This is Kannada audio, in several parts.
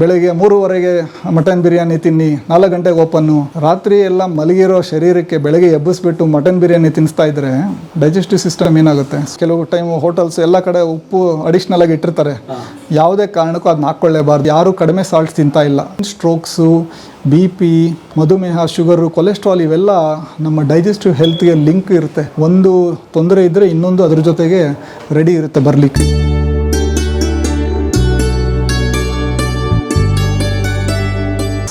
ಬೆಳಗ್ಗೆ ಮೂರುವರೆಗೆ ಮಟನ್ ಬಿರಿಯಾನಿ ತಿನ್ನಿ ನಾಲ್ಕು ಗಂಟೆಗೆ ಓಪನ್ನು. ರಾತ್ರಿ ಎಲ್ಲ ಮಲಗಿರೋ ಶರೀರಕ್ಕೆ ಬೆಳಗ್ಗೆ ಎಬ್ಬಿಸ್ಬಿಟ್ಟು ಮಟನ್ ಬಿರಿಯಾನಿ ತಿನ್ನಿಸ್ತಾ ಇದ್ರೆ ಡೈಜೆಸ್ಟಿವ್ ಸಿಸ್ಟಮ್ ಏನಾಗುತ್ತೆ? ಕೆಲವು ಟೈಮ್ ಹೋಟೆಲ್ಸ್ ಎಲ್ಲ ಕಡೆ ಉಪ್ಪು ಅಡಿಷ್ನಲ್ ಆಗಿ ಇಟ್ಟಿರ್ತಾರೆ. ಯಾವುದೇ ಕಾರಣಕ್ಕೂ ಅದನ್ನ ಹಾಕ್ಕೊಳ್ಳೇಬಾರ್ದು. ಯಾರು ಕಡಿಮೆ ಸಾಲ್ಟ್ ತಿಂತಾ ಇಲ್ಲ. ಸ್ಟ್ರೋಕ್ಸು ಬಿ ಪಿ ಮಧುಮೇಹ ಶುಗರು ಕೊಲೆಸ್ಟ್ರಾಲ್ ಇವೆಲ್ಲ ನಮ್ಮ ಡೈಜೆಸ್ಟಿವ್ ಹೆಲ್ತ್ಗೆ ಲಿಂಕ್ ಇರುತ್ತೆ. ಒಂದು ತೊಂದರೆ ಇದ್ದರೆ ಇನ್ನೊಂದು ಅದ್ರ ಜೊತೆಗೆ ರೆಡಿ ಇರುತ್ತೆ ಬರಲಿಕ್ಕೆ.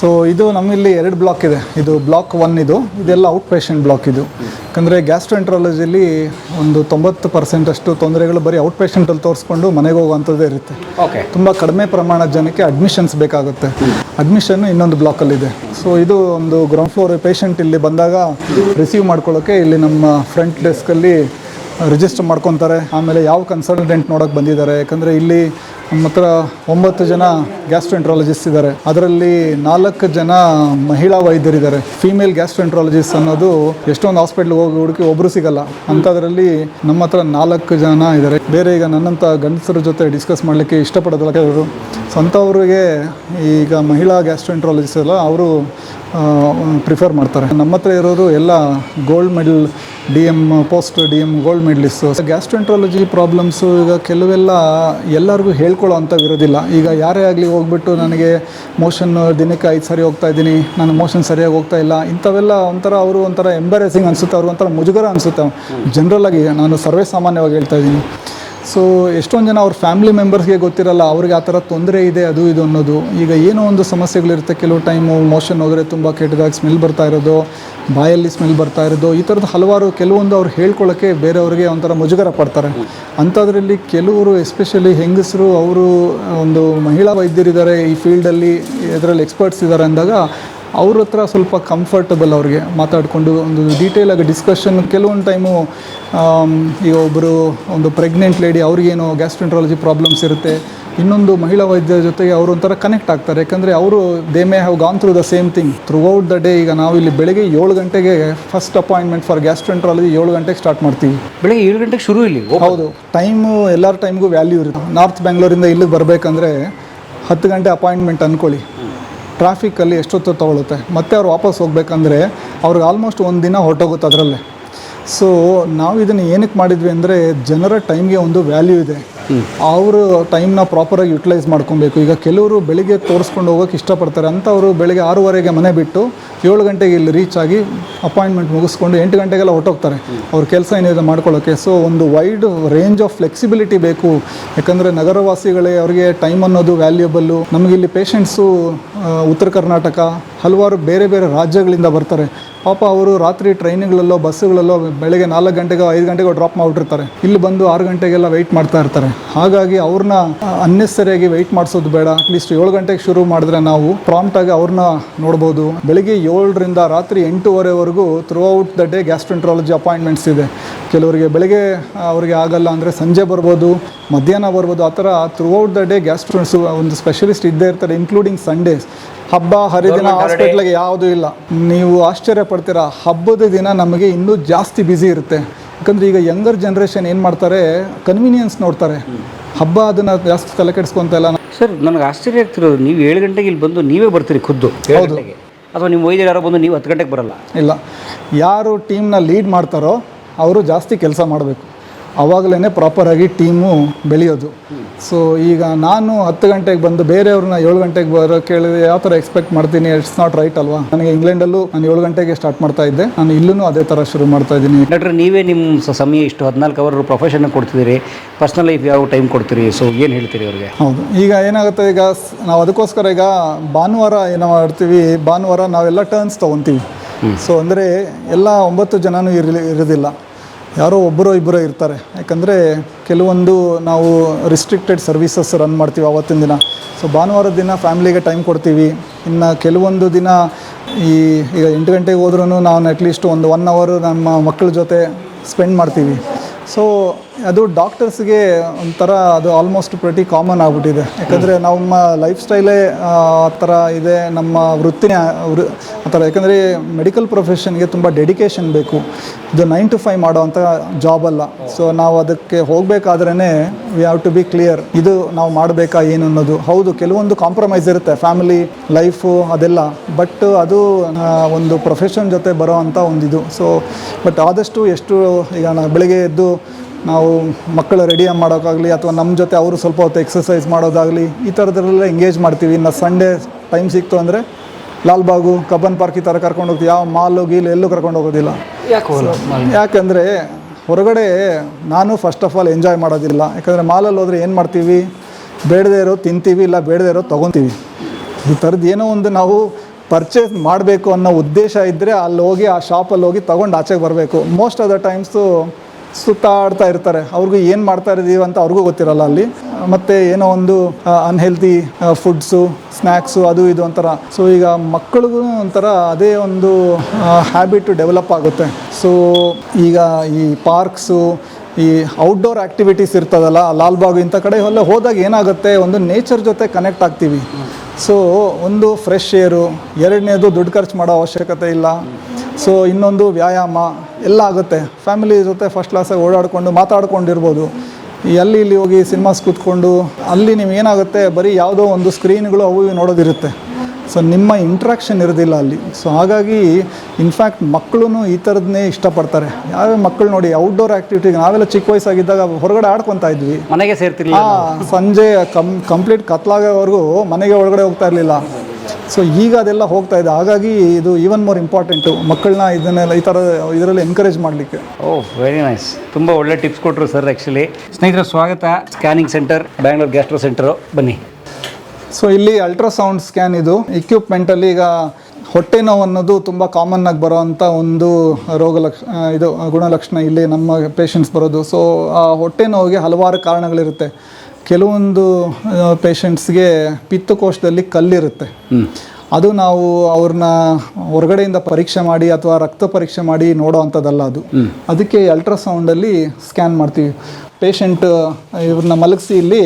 ಸೊ ಇದು ನಮ್ಮಲ್ಲಿ ಎರಡು ಬ್ಲಾಕ್ ಇದೆ. ಇದು ಬ್ಲಾಕ್ ಒನ್ ಇದು ಇದೆಲ್ಲ ಔಟ್ ಪೇಷಂಟ್ ಬ್ಲಾಕ್ ಇದು. ಯಾಕಂದರೆ ಗ್ಯಾಸ್ಟ್ರೋಎಂಟ್ರಾಲಜಿಲಿ ಒಂದು ತೊಂಬತ್ತು ಪರ್ಸೆಂಟ್ ಅಷ್ಟು ತೊಂದರೆಗಳು ಬರೀ ಔಟ್ ಪೇಷಂಟಲ್ಲಿ ತೋರಿಸ್ಕೊಂಡು ಮನೆಗೆ ಹೋಗುವಂಥದ್ದೇ ಇರುತ್ತೆ. ಓಕೆ ತುಂಬ ಕಡಿಮೆ ಪ್ರಮಾಣದ ಜನಕ್ಕೆ ಅಡ್ಮಿಷನ್ಸ್ ಬೇಕಾಗುತ್ತೆ. ಅಡ್ಮಿಷನ್ ಇನ್ನೊಂದು ಬ್ಲಾಕಲ್ಲಿದೆ ಸೊ ಇದು. ಒಂದು ಗ್ರೌಂಡ್ ಫ್ಲೋರ್ ಪೇಷಂಟ್ ಇಲ್ಲಿ ಬಂದಾಗ ರಿಸೀವ್ ಮಾಡ್ಕೊಳ್ಳೋಕ್ಕೆ ಇಲ್ಲಿ ನಮ್ಮ ಫ್ರಂಟ್ ಡೆಸ್ಕಲ್ಲಿ ರಿಜಿಸ್ಟರ್ ಮಾಡ್ಕೊತಾರೆ. ಆಮೇಲೆ ಯಾವ ಕನ್ಸಲ್ಟೆಂಟ್ ನೋಡೋಕೆ ಬಂದಿದ್ದಾರೆ? ಯಾಕಂದರೆ ಇಲ್ಲಿ ನಮ್ಮ ಹತ್ರ ಒಂಬತ್ತು ಜನ ಗ್ಯಾಸ್ಟ್ರೆಂಟ್ರಾಲಜಿಸ್ಟ್ ಇದ್ದಾರೆ. ಅದರಲ್ಲಿ ನಾಲ್ಕು ಜನ ಮಹಿಳಾ ವೈದ್ಯರಿದ್ದಾರೆ. ಫೀಮೇಲ್ ಗ್ಯಾಸ್ಟ್ರೆಂಟ್ರಾಲಜಿಸ್ಟ್ ಅನ್ನೋದು ಎಷ್ಟೊಂದು ಹಾಸ್ಪಿಟ್ಲ್ಗೆ ಹೋಗಿ ಹುಡುಕಿ ಒಬ್ಬರು ಸಿಗಲ್ಲ. ಅಂಥದ್ರಲ್ಲಿ ನಮ್ಮ ಹತ್ರ ನಾಲ್ಕು ಜನ ಇದ್ದಾರೆ. ಬೇರೆ ಈಗ ನನ್ನಂಥ ಗಂಡಸರ ಜೊತೆ ಡಿಸ್ಕಸ್ ಮಾಡಲಿಕ್ಕೆ ಇಷ್ಟಪಡೋದಿಲ್ಲ. ಕೆಲವರು ಸೊ ಅಂಥವ್ರಿಗೆ ಈಗ ಮಹಿಳಾ ಗ್ಯಾಸ್ಟ್ರೆಂಟ್ರಾಲಜಿಸ್ಟ್ ಎಲ್ಲ ಅವರು ಪ್ರಿಫರ್ ಮಾಡ್ತಾರೆ. ನಮ್ಮ ಹತ್ರ ಇರೋರು ಎಲ್ಲ gold medal D M post D M gold medallist gastroenterology problems ಈಗ ಕೆಲವೆಲ್ಲ ಎಲ್ಲರಿಗೂ ಹೇಳ್ಕೊಳ್ಳೋ ಅಂಥವಿರೋದಿಲ್ಲ ಈಗ ಯಾರೇ ಆಗಲಿ ಹೋಗ್ಬಿಟ್ಟು ನನಗೆ ಮೋಷನ್ ದಿನಕ್ಕೆ ಐದು ಸಾರಿ ಹೋಗ್ತಾ ಇದ್ದೀನಿ. ನಾನು ಮೋಷನ್ ಸರಿಯಾಗಿ ಹೋಗ್ತಾ ಇಲ್ಲ. ಇಂಥವೆಲ್ಲ ಒಂಥರ ಅವರು ಒಂಥರ ಎಂಬರೇಸಿಂಗ್ ಅನಿಸುತ್ತೆ ಅವ್ರಿಗೆ ಒಂಥರ ಮುಜುಗರ ಅನಿಸುತ್ತೆ. ಜನರಲ್ ಆಗಿ ನಾನು ಸರ್ವೇ ಸಾಮಾನ್ಯವಾಗಿ ಹೇಳ್ತಾ ಇದ್ದೀನಿ. ಸೊ ಎಷ್ಟೊಂದು ಜನ ಅವ್ರ ಫ್ಯಾಮಿಲಿ ಮೆಂಬರ್ಸ್ಗೆ ಗೊತ್ತಿರಲ್ಲ, ಅವ್ರಿಗೆ ಆ ಥರ ತೊಂದರೆ ಇದೆ, ಅದು ಇದು ಅನ್ನೋದು. ಈಗ ಏನೋ ಒಂದು ಸಮಸ್ಯೆಗಳಿರುತ್ತೆ, ಕೆಲವು ಟೈಮು ಮೋಷನ್ ಹೋದರೆ ತುಂಬ ಕೆಟ್ಟದಾಗಿ ಸ್ಮೆಲ್ ಬರ್ತಾ ಇರೋದು, ಬಾಯಲ್ಲಿ ಸ್ಮೆಲ್ ಬರ್ತಾ ಇರೋದು, ಈ ಥರದ ಹಲವಾರು ಕೆಲವೊಂದು ಅವ್ರು ಹೇಳ್ಕೊಳ್ಳೋಕ್ಕೆ ಬೇರೆಯವ್ರಿಗೆ ಒಂಥರ ಮುಜುಗರ ಪಡ್ತಾರೆ. ಅಂಥದ್ರಲ್ಲಿ ಕೆಲವರು ಎಸ್ಪೆಷಲಿ ಹೆಂಗಸರು, ಅವರು ಒಂದು ಮಹಿಳಾ ವೈದ್ಯರಿದ್ದಾರೆ, ಈ ಫೀಲ್ಡಲ್ಲಿ ಇದರಲ್ಲಿ ಎಕ್ಸ್ಪರ್ಟ್ಸ್ ಇದ್ದಾರೆ ಅಂದಾಗ ಅವ್ರ ಹತ್ರ ಸ್ವಲ್ಪ ಕಂಫರ್ಟಬಲ್ ಅವ್ರಿಗೆ ಮಾತಾಡಿಕೊಂಡು ಒಂದು ಡೀಟೇಲಾಗಿ ಡಿಸ್ಕಷನ್ ಕೆಲವೊಂದು ಟೈಮು ಈಗ ಒಬ್ಬರು ಒಂದು ಪ್ರೆಗ್ನೆಂಟ್ ಲೇಡಿ ಅವ್ರಿಗೇನು ಗ್ಯಾಸ್ಟ್ರೆಂಟ್ರಾಲಜಿ ಪ್ರಾಬ್ಲಮ್ಸ್ ಇರುತ್ತೆ. ಇನ್ನೊಂದು ಮಹಿಳಾ ವೈದ್ಯರ ಜೊತೆಗೆ ಅವರು ಒಂಥರ ಕನೆಕ್ಟ್ ಆಗ್ತಾರೆ. ಯಾಕಂದರೆ ಅವರು they may have gone through the same thing throughout the day ಈಗ ನಾವು ಇಲ್ಲಿ ಬೆಳಗ್ಗೆ ಏಳು ಗಂಟೆಗೆ ಫಸ್ಟ್ ಅಪಾಯಿಂಟ್ಮೆಂಟ್ ಫಾರ್ ಗ್ಯಾಸ್ಟ್ರೆಂಟ್ರಾಲಜಿ ಏಳು ಗಂಟೆಗೆ ಸ್ಟಾರ್ಟ್ ಮಾಡ್ತೀವಿ. ಬೆಳಗ್ಗೆ ಏಳು ಗಂಟೆಗೆ ಶುರು ಇಲ್ಲಿ? ಹೌದು. ಟೈಮು ಎಲ್ಲರ ಟೈಮ್ಗೂ ವ್ಯಾಲ್ಯೂ ಇರುತ್ತೆ. ನಾರ್ತ್ ಬೆಂಗಳೂರಿಂದ ಇಲ್ಲಿಗೆ ಬರಬೇಕಂದ್ರೆ ಹತ್ತು ಗಂಟೆ ಅಪಾಯಿಂಟ್ಮೆಂಟ್ ಅಂದ್ಕೊಳ್ಳಿ ಟ್ರಾಫಿಕ್ಕಲ್ಲಿ ಎಷ್ಟೊತ್ತು ತೊಗೊಳುತ್ತೆ. ಮತ್ತೆ ಅವ್ರು ವಾಪಸ್ ಹೋಗ್ಬೇಕಂದ್ರೆ ಅವ್ರಿಗೆ ಆಲ್ಮೋಸ್ಟ್ ಒಂದು ದಿನ ಹೊರಟೋಗುತ್ತೆ ಅದರಲ್ಲೇ. ಸೊ ನಾವು ಇದನ್ನು ಏನಕ್ಕೆ ಮಾಡಿದ್ವಿ ಅಂದರೆ ಜನರ ಟೈಮ್ಗೆ ಒಂದು ವ್ಯಾಲ್ಯೂ ಇದೆ. ಅವರು ಟೈಮ್ನ ಪ್ರಾಪರಾಗಿ ಯುಟಿಲೈಸ್ ಮಾಡ್ಕೊಬೇಕು. ಈಗ ಕೆಲವರು ಬೆಳಿಗ್ಗೆ ತೋರಿಸ್ಕೊಂಡು ಹೋಗೋಕೆ ಇಷ್ಟಪಡ್ತಾರೆ. ಅಂಥವರು ಬೆಳಿಗ್ಗೆ ಆರೂವರೆಗೆ ಮನೆ ಬಿಟ್ಟು ಏಳು ಗಂಟೆಗೆ ಇಲ್ಲಿ ರೀಚ್ ಆಗಿ ಅಪಾಯಿಂಟ್ಮೆಂಟ್ ಮುಗಿಸ್ಕೊಂಡು ಎಂಟು ಗಂಟೆಗೆಲ್ಲ ಹೊಟ್ಟೋಗ್ತಾರೆ ಅವ್ರ ಕೆಲಸ ಏನಿದೆ ಮಾಡ್ಕೊಳ್ಳೋಕ್ಕೆ ಸೊ ಒಂದು ವೈಡ್ ರೇಂಜ್ ಆಫ್ ಫ್ಲೆಕ್ಸಿಬಿಲಿಟಿ ಬೇಕು. ಯಾಕಂದರೆ ನಗರವಾಸಿಗಳೇ ಅವರಿಗೆ ಟೈಮ್ ಅನ್ನೋದು ವ್ಯಾಲ್ಯೂಬಲ್ಲು ನಮಗಿಲ್ಲಿ ಪೇಷಂಟ್ಸು ಉತ್ತರ ಕರ್ನಾಟಕ, ಹಲವಾರು ಬೇರೆ ಬೇರೆ ರಾಜ್ಯಗಳಿಂದ ಬರ್ತಾರೆ. ಪಾಪ ಅವರು ರಾತ್ರಿ ಟ್ರೈನ್ಗಳಲ್ಲೋ ಬಸ್ಸುಗಳಲ್ಲೋ ಬೆಳಗ್ಗೆ ನಾಲ್ಕು ಗಂಟೆಗೋ, ಐದು ಗಂಟೆಗೋ ಡ್ರಾಪ್ ಮಾಡಿಬಿಟ್ಟಿರ್ತಾರೆ. ಇಲ್ಲಿ ಬಂದು ಆರು ಗಂಟೆಗೆಲ್ಲ ವೆಯ್ಟ್ ಮಾಡ್ತಾ ಇರ್ತಾರೆ. ಹಾಗಾಗಿ ಅವ್ರನ್ನ ಅನ್ನೆಸರಿಯಾಗಿ ವೆಯ್ಟ್ ಮಾಡಿಸೋದು ಬೇಡ. ಅಟ್ಲೀಸ್ಟ್ ಏಳು ಗಂಟೆಗೆ ಶುರು ಮಾಡಿದ್ರೆ ನಾವು ಪ್ರಾಂಪ್ಟಾಗಿ ಅವ್ರನ್ನ ನೋಡ್ಬೋದು. ಬೆಳಿಗ್ಗೆ ಏಳರಿಂದ ರಾತ್ರಿ ಎಂಟೂವರೆವರೆಗೂ throughout the day gastroenterology appointments ಇದೆ. ಕೆಲವರಿಗೆ ಬೆಳಗ್ಗೆ ಅವರಿಗೆ ಆಗಲ್ಲ ಅಂದರೆ ಸಂಜೆ ಬರ್ಬೋದು ಮಧ್ಯಾಹ್ನ ಬರ್ಬೋದು ಆ ಥರ ಥ್ರೂ ಔಟ್ ದ ಡೇ ಗ್ಯಾಸ್ಟ್ರೆಂಟ್ಸು ಒಂದು ಸ್ಪೆಷಲಿಸ್ಟ್ ಇದ್ದೇ ಇರ್ತಾರೆ ಇನ್ಕ್ಲೂಡಿಂಗ್ ಸಂಡೇಸ್ ಹಬ್ಬ ಹರಿದಿನ ಹಾಸ್ಪಿಟ್ಲಿಗೆ ಯಾವುದೂ ಇಲ್ಲ. ನೀವು ಆಶ್ಚರ್ಯ ಪಡ್ತೀರಾ ಹಬ್ಬದ ದಿನ ನಮಗೆ ಇನ್ನೂ ಜಾಸ್ತಿ ಬ್ಯುಸಿ ಇರುತ್ತೆ. ಯಾಕಂದರೆ ಈಗ ಯಂಗರ್ ಜನ್ರೇಷನ್ ಏನು ಮಾಡ್ತಾರೆ? ಕನ್ವೀನಿಯನ್ಸ್ ನೋಡ್ತಾರೆ. ಹಬ್ಬ ಅದನ್ನು ಜಾಸ್ತಿ ತಲೆ ಕೆಡಿಸ್ಕೊಂತ ಇಲ್ಲ ಸರ್ ನನಗೆ ಆಶ್ಚರ್ಯ ಆಗ್ತಿರೋದು ನೀವು ಏಳು ಗಂಟೆಗೆ ಇಲ್ಲಿ ಬಂದು ನೀವೇ ಬರ್ತೀರಿ ಖುದ್ದು ಏಳು ಹೌದು. ಗಂಟೆಗೆ. ಅಥವಾ ನಿಮ್ಮ ವೈದ್ಯರು ಯಾರೋ ಬಂದು ನೀವು ಹತ್ತು ಗಂಟೆಗೆ ಬರಲ್ಲ? ಇಲ್ಲ. ಯಾರು ಟೀಮ್ನ ಲೀಡ್ ಮಾಡ್ತಾರೋ ಅವರು ಜಾಸ್ತಿ ಕೆಲಸ ಮಾಡಬೇಕು. ಆವಾಗಲೇ ಪ್ರಾಪರಾಗಿ ಟೀಮು ಬೆಳೆಯೋದು. ಸೊ ಈಗ ನಾನು ಹತ್ತು ಗಂಟೆಗೆ ಬಂದು ಬೇರೆಯವ್ರನ್ನ ಏಳು ಗಂಟೆಗೆ ಬರೋ ಕೇಳಿದ್ರೆ ಯಾವ ಥರ ಎಕ್ಸ್ಪೆಕ್ಟ್ ಮಾಡ್ತೀನಿ? ಇಟ್ಸ್ ನಾಟ್ ರೈಟ್ ಅಲ್ವಾ? ನನಗೆ ಇಂಗ್ಲೆಂಡಲ್ಲೂ ನಾನು ಏಳು ಗಂಟೆಗೆ ಸ್ಟಾರ್ಟ್ ಮಾಡ್ತಾ ಇದ್ದೆ. ನಾನು ಇಲ್ಲೂ ಅದೇ ಥರ ಶುರು ಮಾಡ್ತಾ ಇದ್ದೀನಿ. ಡಾಕ್ಟ್ರೆ ನೀವೇ ನಿಮ್ಮ ಸಮಯ ಇಷ್ಟು ಹದಿನಾಲ್ಕು ಅವರ್ ಪ್ರೊಫೆಷನ್ ಕೊಡ್ತಿದ್ದೀರಿ. ಪರ್ಸ್ನಲ್ ಲೈಫ್ ಯಾವ ಟೈಮ್ ಕೊಡ್ತೀರಿ? ಸೊ ಏನು ಹೇಳ್ತೀರಿ ಅವ್ರಿಗೆ? ಹೌದು. ಈಗ ಏನಾಗುತ್ತೆ ಈಗ ನಾವು ಅದಕ್ಕೋಸ್ಕರ ಈಗ ಭಾನುವಾರ ಏನೋ ಮಾಡ್ತೀವಿ. ಭಾನುವಾರ ನಾವೆಲ್ಲ ಟರ್ನ್ಸ್ ತೊಗೊತೀವಿ. ಸೊ ಅಂದರೆ ಎಲ್ಲ ಒಂಬತ್ತು ಜನನೂ ಇರಲಿ ಇರೋದಿಲ್ಲ. ಯಾರೋ ಒಬ್ಬರೋ ಇಬ್ಬರೋ ಇರ್ತಾರೆ. ಯಾಕಂದರೆ ಕೆಲವೊಂದು ನಾವು ರಿಸ್ಟ್ರಿಕ್ಟೆಡ್ ಸರ್ವಿಸಸ್ ರನ್ ಮಾಡ್ತೀವಿ ಆವತ್ತಿನ ದಿನ. ಸೊ ಭಾನುವಾರದ ದಿನ ಫ್ಯಾಮ್ಲಿಗೆ ಟೈಮ್ ಕೊಡ್ತೀವಿ. ಇನ್ನು ಕೆಲವೊಂದು ದಿನ ಈ ಈಗ ಎಂಟು ಗಂಟೆಗೆ ಹೋದ್ರೂ ನಾನು ಅಟ್ಲೀಸ್ಟ್ ಒಂದು ಒನ್ ಅವರು ನಮ್ಮ ಮಕ್ಕಳ ಜೊತೆ ಸ್ಪೆಂಡ್ ಮಾಡ್ತೀವಿ. ಸೊ ಅದು ಡಾಕ್ಟರ್ಸ್ಗೆ ಒಂಥರ ಅದು ಆಲ್ಮೋಸ್ಟ್ ಪ್ರತಿ ಕಾಮನ್ ಆಗಿಬಿಟ್ಟಿದೆ. ಯಾಕಂದರೆ ನಮ್ಮ ಲೈಫ್ ಸ್ಟೈಲೇ ಆ ಥರ ಇದೆ ನಮ್ಮ ವೃತ್ತಿನೇ ವೃ- ಆ ಥರ. ಯಾಕಂದರೆ ಮೆಡಿಕಲ್ ಪ್ರೊಫೆಷನ್ಗೆ ತುಂಬ ಡೆಡಿಕೇಶನ್ ಬೇಕು. ಇದು ನೈನ್ ಟು ಫೈವ್ ಮಾಡೋವಂಥ ಜಾಬ್ ಅಲ್ಲ. ಸೊ ನಾವು ಅದಕ್ಕೆ ಹೋಗಬೇಕಾದ್ರೇ we have to be clear ಇದು ನಾವು ಮಾಡಬೇಕಾ ಏನು ಅನ್ನೋದು. ಹೌದು ಕೆಲವೊಂದು ಕಾಂಪ್ರಮೈಸ್ ಇರುತ್ತೆ. ಫ್ಯಾಮಿಲಿ ಲೈಫು ಅದೆಲ್ಲ. ಬಟ್ ಅದು ಆ, ಒಂದು ಪ್ರೊಫೆಷನ್ ಜೊತೆ ಬರೋ ಅಂಥ ಒಂದಿದು. ಸೊ ಬಟ್ ಆದಷ್ಟು ಎಷ್ಟು ಈಗ ನಾನು ಬೆಳಗ್ಗೆ ಎದ್ದು ನಾವು ಮಕ್ಕಳು ರೆಡಿ ಮಾಡೋಕ್ಕಾಗಲಿ ಅಥವಾ ನಮ್ಮ ಜೊತೆ ಅವರು ಸ್ವಲ್ಪ ಹೊತ್ತು ಎಕ್ಸಸೈಸ್ ಮಾಡೋದಾಗಲಿ ಈ ಥರದ್ರಲ್ಲೆಲ್ಲ ಎಂಗೇಜ್ ಮಾಡ್ತೀವಿ. ಇನ್ನು ಸಂಡೇ ಟೈಮ್ ಸಿಕ್ತು ಅಂದರೆ ಲಾಲ್ಬಾಗು ಕಬ್ಬನ್ ಪಾರ್ಕ್ ಈ ಥರ ಕರ್ಕೊಂಡು ಹೋಗ್ತೀವಿ. ಯಾವ ಮಾಲು ಗೀಲು ಎಲ್ಲೂ ಕರ್ಕೊಂಡು ಹೋಗೋದಿಲ್ಲ. ಯಾಕಂದರೆ ಹೊರಗಡೆ ನಾನು ಫಸ್ಟ್ ಆಫ್ ಆಲ್ ಎಂಜಾಯ್ ಮಾಡೋದಿಲ್ಲ. ಯಾಕಂದರೆ ಮಾಲಲ್ಲಿ ಹೋದರೆ ಏನು ಮಾಡ್ತೀವಿ? ಬೇಡದೇ ಇರೋ ತಿಂತೀವಿ ಇಲ್ಲ ಬೇಡದೇ ಇರೋ ತೊಗೊತೀವಿ. ಈ ಥರದ್ದು ಏನೋ ಒಂದು ನಾವು ಪರ್ಚೇಸ್ ಮಾಡಬೇಕು ಅನ್ನೋ ಉದ್ದೇಶ ಇದ್ದರೆ ಅಲ್ಲಿ ಹೋಗಿ ಆ ಶಾಪಲ್ಲಿ ಹೋಗಿ ತೊಗೊಂಡು ಆಚೆಗೆ ಬರಬೇಕು. ಮೋಸ್ಟ್ ಆಫ್ ದ ಟೈಮ್ಸು ಸುತ್ತಾಡ್ತಾ ಇರ್ತಾರೆ. ಅವ್ರಿಗೂ ಏನು ಮಾಡ್ತಾ ಇದ್ದೀವಿ ಅಂತ ಅವ್ರಿಗೂ ಗೊತ್ತಿರಲ್ಲ ಅಲ್ಲಿ. ಮತ್ತು ಏನೋ ಒಂದು ಅನ್ಹೆಲ್ತಿ ಫುಡ್ಸು ಸ್ನ್ಯಾಕ್ಸು ಅದು ಇದು ಒಂಥರ. ಸೊ ಈಗ ಮಕ್ಕಳಿಗೂ ಒಂಥರ ಅದೇ ಒಂದು ಹ್ಯಾಬಿಟ್ ಡೆವಲಪ್ ಆಗುತ್ತೆ. ಸೊ ಈಗ ಈ ಪಾರ್ಕ್ಸು ಈ ಔಟ್ಡೋರ್ ಆ್ಯಕ್ಟಿವಿಟೀಸ್ ಇರ್ತದಲ್ಲ ಲಾಲ್ಬಾಗ್ ಇಂಥ ಕಡೆ ಎಲ್ಲ ಹೋದಾಗ ಏನಾಗುತ್ತೆ, ಒಂದು ನೇಚರ್ ಜೊತೆ ಕನೆಕ್ಟ್ ಆಗ್ತೀವಿ. ಸೊ ಒಂದು ಫ್ರೆಶ್ ಏರು ಎರಡನೇದು ದುಡ್ಡು ಖರ್ಚು ಮಾಡೋ ಅವಶ್ಯಕತೆ ಇಲ್ಲ. ಸೊ ಇನ್ನೊಂದು ವ್ಯಾಯಾಮ ಎಲ್ಲ ಆಗುತ್ತೆ. ಫ್ಯಾಮಿಲಿ ಜೊತೆ ಫಸ್ಟ್ ಕ್ಲಾಸಾಗಿ ಓಡಾಡಿಕೊಂಡು ಮಾತಾಡ್ಕೊಂಡಿರ್ಬೋದು. ಅಲ್ಲಿ ಇಲ್ಲಿ ಹೋಗಿ ಸಿನಿಮಾಸ್ ಕೂತ್ಕೊಂಡು ಅಲ್ಲಿ ನೀವು ಏನಾಗುತ್ತೆ? ಬರೀ ಯಾವುದೋ ಒಂದು ಸ್ಕ್ರೀನ್ಗಳು ಅವು ಇವು ನೋಡೋದಿರುತ್ತೆ. ಸೊ ನಿಮ್ಮ ಇಂಟ್ರಾಕ್ಷನ್ ಇರೋದಿಲ್ಲ ಅಲ್ಲಿ. ಸೊ ಹಾಗಾಗಿ ಇನ್ಫ್ಯಾಕ್ಟ್ ಮಕ್ಕಳು ಈ ಥರದನ್ನೇ ಇಷ್ಟಪಡ್ತಾರೆ. ಯಾವ ಮಕ್ಕಳು ನೋಡಿ ಔಟ್ಡೋರ್ ಆ್ಯಕ್ಟಿವಿಟಿಗೆ ನಾವೆಲ್ಲ ಚಿಕ್ಕ ವಯಸ್ಸಾಗಿದ್ದಾಗ ಹೊರಗಡೆ ಆಡ್ಕೊತಾ ಇದ್ವಿ. ಮನೆಗೆ ಸೇರ್ತಿಲ್ಲ ಸಂಜೆ ಕಂಪ್ಲೀಟ್ ಕತ್ಲಾಗೋವರೆಗೂ ಮನೆಗೆ ಒಳಗಡೆ ಹೋಗ್ತಾ ಇರಲಿಲ್ಲ. ಸೊ ಈಗ ಅದೆಲ್ಲ ಹೋಗ್ತಾ ಇದೆ. ಹಾಗಾಗಿ ಇದು ಈವನ್ ಮೋರ್ ಇಂಪಾರ್ಟೆಂಟು ಮಕ್ಕಳನ್ನ ಇದನ್ನೆಲ್ಲ ಈ ಥರ ಇದರಲ್ಲಿ ಎನ್ಕರೇಜ್ ಮಾಡಲಿಕ್ಕೆ. ಓಹ್ ವೆರಿ ನೈಸ್ ತುಂಬ ಒಳ್ಳೆ ಟಿಪ್ಸ್ ಕೊಟ್ಟರು ಸರ್ ಆ್ಯಕ್ಚುಲಿ ಸ್ನೇಹಿತರೆ ಸ್ವಾಗತ. Scanning centre Bangalore gastro centre ಬನ್ನಿ. ಸೊ ಇಲ್ಲಿ ಅಲ್ಟ್ರಾಸೌಂಡ್ ಸ್ಕ್ಯಾನ್ ಇದು. ಇಕ್ವಿಪ್ಮೆಂಟಲ್ಲಿ ಈಗ ಹೊಟ್ಟೆ ನೋವು ಅನ್ನೋದು ತುಂಬ ಕಾಮನ್ ಆಗಿ ಬರೋವಂಥ ಒಂದು ರೋಗ ಲಕ್ಷ ಇದು ಗುಣಲಕ್ಷಣ ಇಲ್ಲಿ ನಮ್ಮ ಪೇಷಂಟ್ಸ್ ಬರೋದು. ಸೊ ಆ ಹೊಟ್ಟೆ ನೋವಿಗೆ ಹಲವಾರು ಕಾರಣಗಳಿರುತ್ತೆ. ಕೆಲವೊಂದು ಪೇಷಂಟ್ಸ್ಗೆ ಪಿತ್ತಕೋಶದಲ್ಲಿ ಕಲ್ಲಿರುತ್ತೆ. ಅದು ನಾವು ಅವ್ರನ್ನ ಹೊರಗಡೆಯಿಂದ ಪರೀಕ್ಷೆ ಮಾಡಿ ಅಥವಾ ರಕ್ತ ಪರೀಕ್ಷೆ ಮಾಡಿ ನೋಡೋ ಅಂಥದ್ದಲ್ಲ ಅದು. ಅದಕ್ಕೆ ಅಲ್ಟ್ರಾಸೌಂಡಲ್ಲಿ ಸ್ಕ್ಯಾನ್ ಮಾಡ್ತೀವಿ. ಪೇಷಂಟ್ ಇವ್ರನ್ನ ಮಲಗಿಸಿ ಇಲ್ಲಿ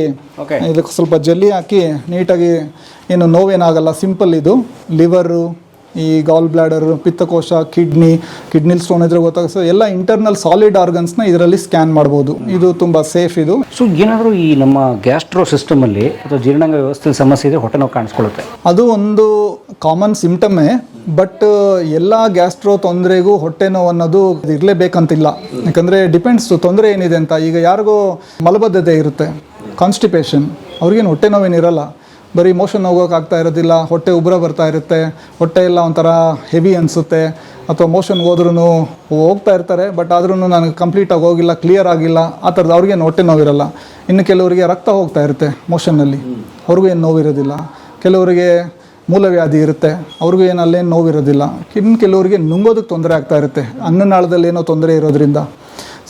ಇದಕ್ಕೆ ಸ್ವಲ್ಪ ಜಲ್ಲಿ ಹಾಕಿ ನೀಟಾಗಿ ಏನು ನೋವೇನಾಗಲ್ಲ ಸಿಂಪಲ್ ಇದು. ಲಿವರು ಈ ಗಾಲ್ ಬ್ಲಾಡರ್ ಪಿತ್ತಕೋಶ ಕಿಡ್ನಿ ಕಿಡ್ನಿ ಸ್ಟೋನ್ ಇದ್ರೆ ಗೊತ್ತಾಗ ಸೊ ಎಲ್ಲ ಇಂಟರ್ನಲ್ ಸಾಲಿಡ್ ಆರ್ಗನ್ಸ್ನ ಇದರಲ್ಲಿ ಸ್ಕ್ಯಾನ್ ಮಾಡ್ಬೋದು. ಇದು ತುಂಬ ಸೇಫ್ ಇದು. ಸೊ ಏನಾದರೂ ಈ ನಮ್ಮ ಗ್ಯಾಸ್ಟ್ರೋ ಸಿಸ್ಟಮಲ್ಲಿ ಅಥವಾ ಜೀರ್ಣಾಂಗ ವ್ಯವಸ್ಥೆ ಸಮಸ್ಯೆ ಇದೆ ಹೊಟ್ಟೆ ನೋವು ಕಾಣಿಸ್ಕೊಳ್ಳುತ್ತೆ. ಅದು ಒಂದು ಕಾಮನ್ ಸಿಂಪ್ಟಮೇ ಬಟ್ ಎಲ್ಲ ಗ್ಯಾಸ್ಟ್ರೋ ತೊಂದರೆಗೂ ಹೊಟ್ಟೆ ನೋವು ಅನ್ನೋದು ಇರಲೇಬೇಕಂತಿಲ್ಲ. ಯಾಕಂದರೆ ಡಿಪೆಂಡ್ಸ್ ತೊಂದರೆ ಏನಿದೆ ಅಂತ. ಈಗ ಯಾರಿಗೂ ಮಲಬದ್ಧತೆ ಇರುತ್ತೆ. ಕಾನ್ಸ್ಟಿಪೇಷನ್ ಅವ್ರಿಗೇನು ಹೊಟ್ಟೆ ನೋವೇನಿರಲ್ಲ. ಬರೀ ಮೋಷನ್ ಹೋಗೋಕ್ಕಾಗ್ತಾ ಇರೋದಿಲ್ಲ, ಹೊಟ್ಟೆ ಉಬ್ರ ಬರ್ತಾ ಇರುತ್ತೆ, ಹೊಟ್ಟೆ ಎಲ್ಲ ಒಂಥರ ಹೆವಿ ಅನಿಸುತ್ತೆ. ಅಥವಾ ಮೋಷನ್ಗೆ ಹೋದ್ರೂ ಹೋಗ್ತಾ ಇರ್ತಾರೆ ಬಟ್ ಆದ್ರೂ ನನಗೆ ಕಂಪ್ಲೀಟಾಗಿ ಹೋಗಿಲ್ಲ ಕ್ಲಿಯರ್ ಆಗಿಲ್ಲ, ಆ ಥರದ್ದು ಅವ್ರಿಗೇನು ಹೊಟ್ಟೆ ನೋವಿರಲ್ಲ. ಇನ್ನು ಕೆಲವರಿಗೆ ರಕ್ತ ಹೋಗ್ತಾ ಇರುತ್ತೆ ಮೋಷನ್ನಲ್ಲಿ ಅವ್ರಿಗೂ ಏನು ನೋವಿರೋದಿಲ್ಲ. ಕೆಲವರಿಗೆ ಮೂಲವ್ಯಾಧಿ ಇರುತ್ತೆ, ಅವ್ರಿಗೂ ಏನು ಅಲ್ಲೇನು ನೋವಿರೋದಿಲ್ಲ. ಇನ್ನು ಕೆಲವರಿಗೆ ನುಂಗೋದಕ್ಕೆ ತೊಂದರೆ ಆಗ್ತಾ ಇರುತ್ತೆ. ಅನ್ನನಾಳದಲ್ಲಿ ಏನೋ ತೊಂದರೆ ಇರೋದ್ರಿಂದ.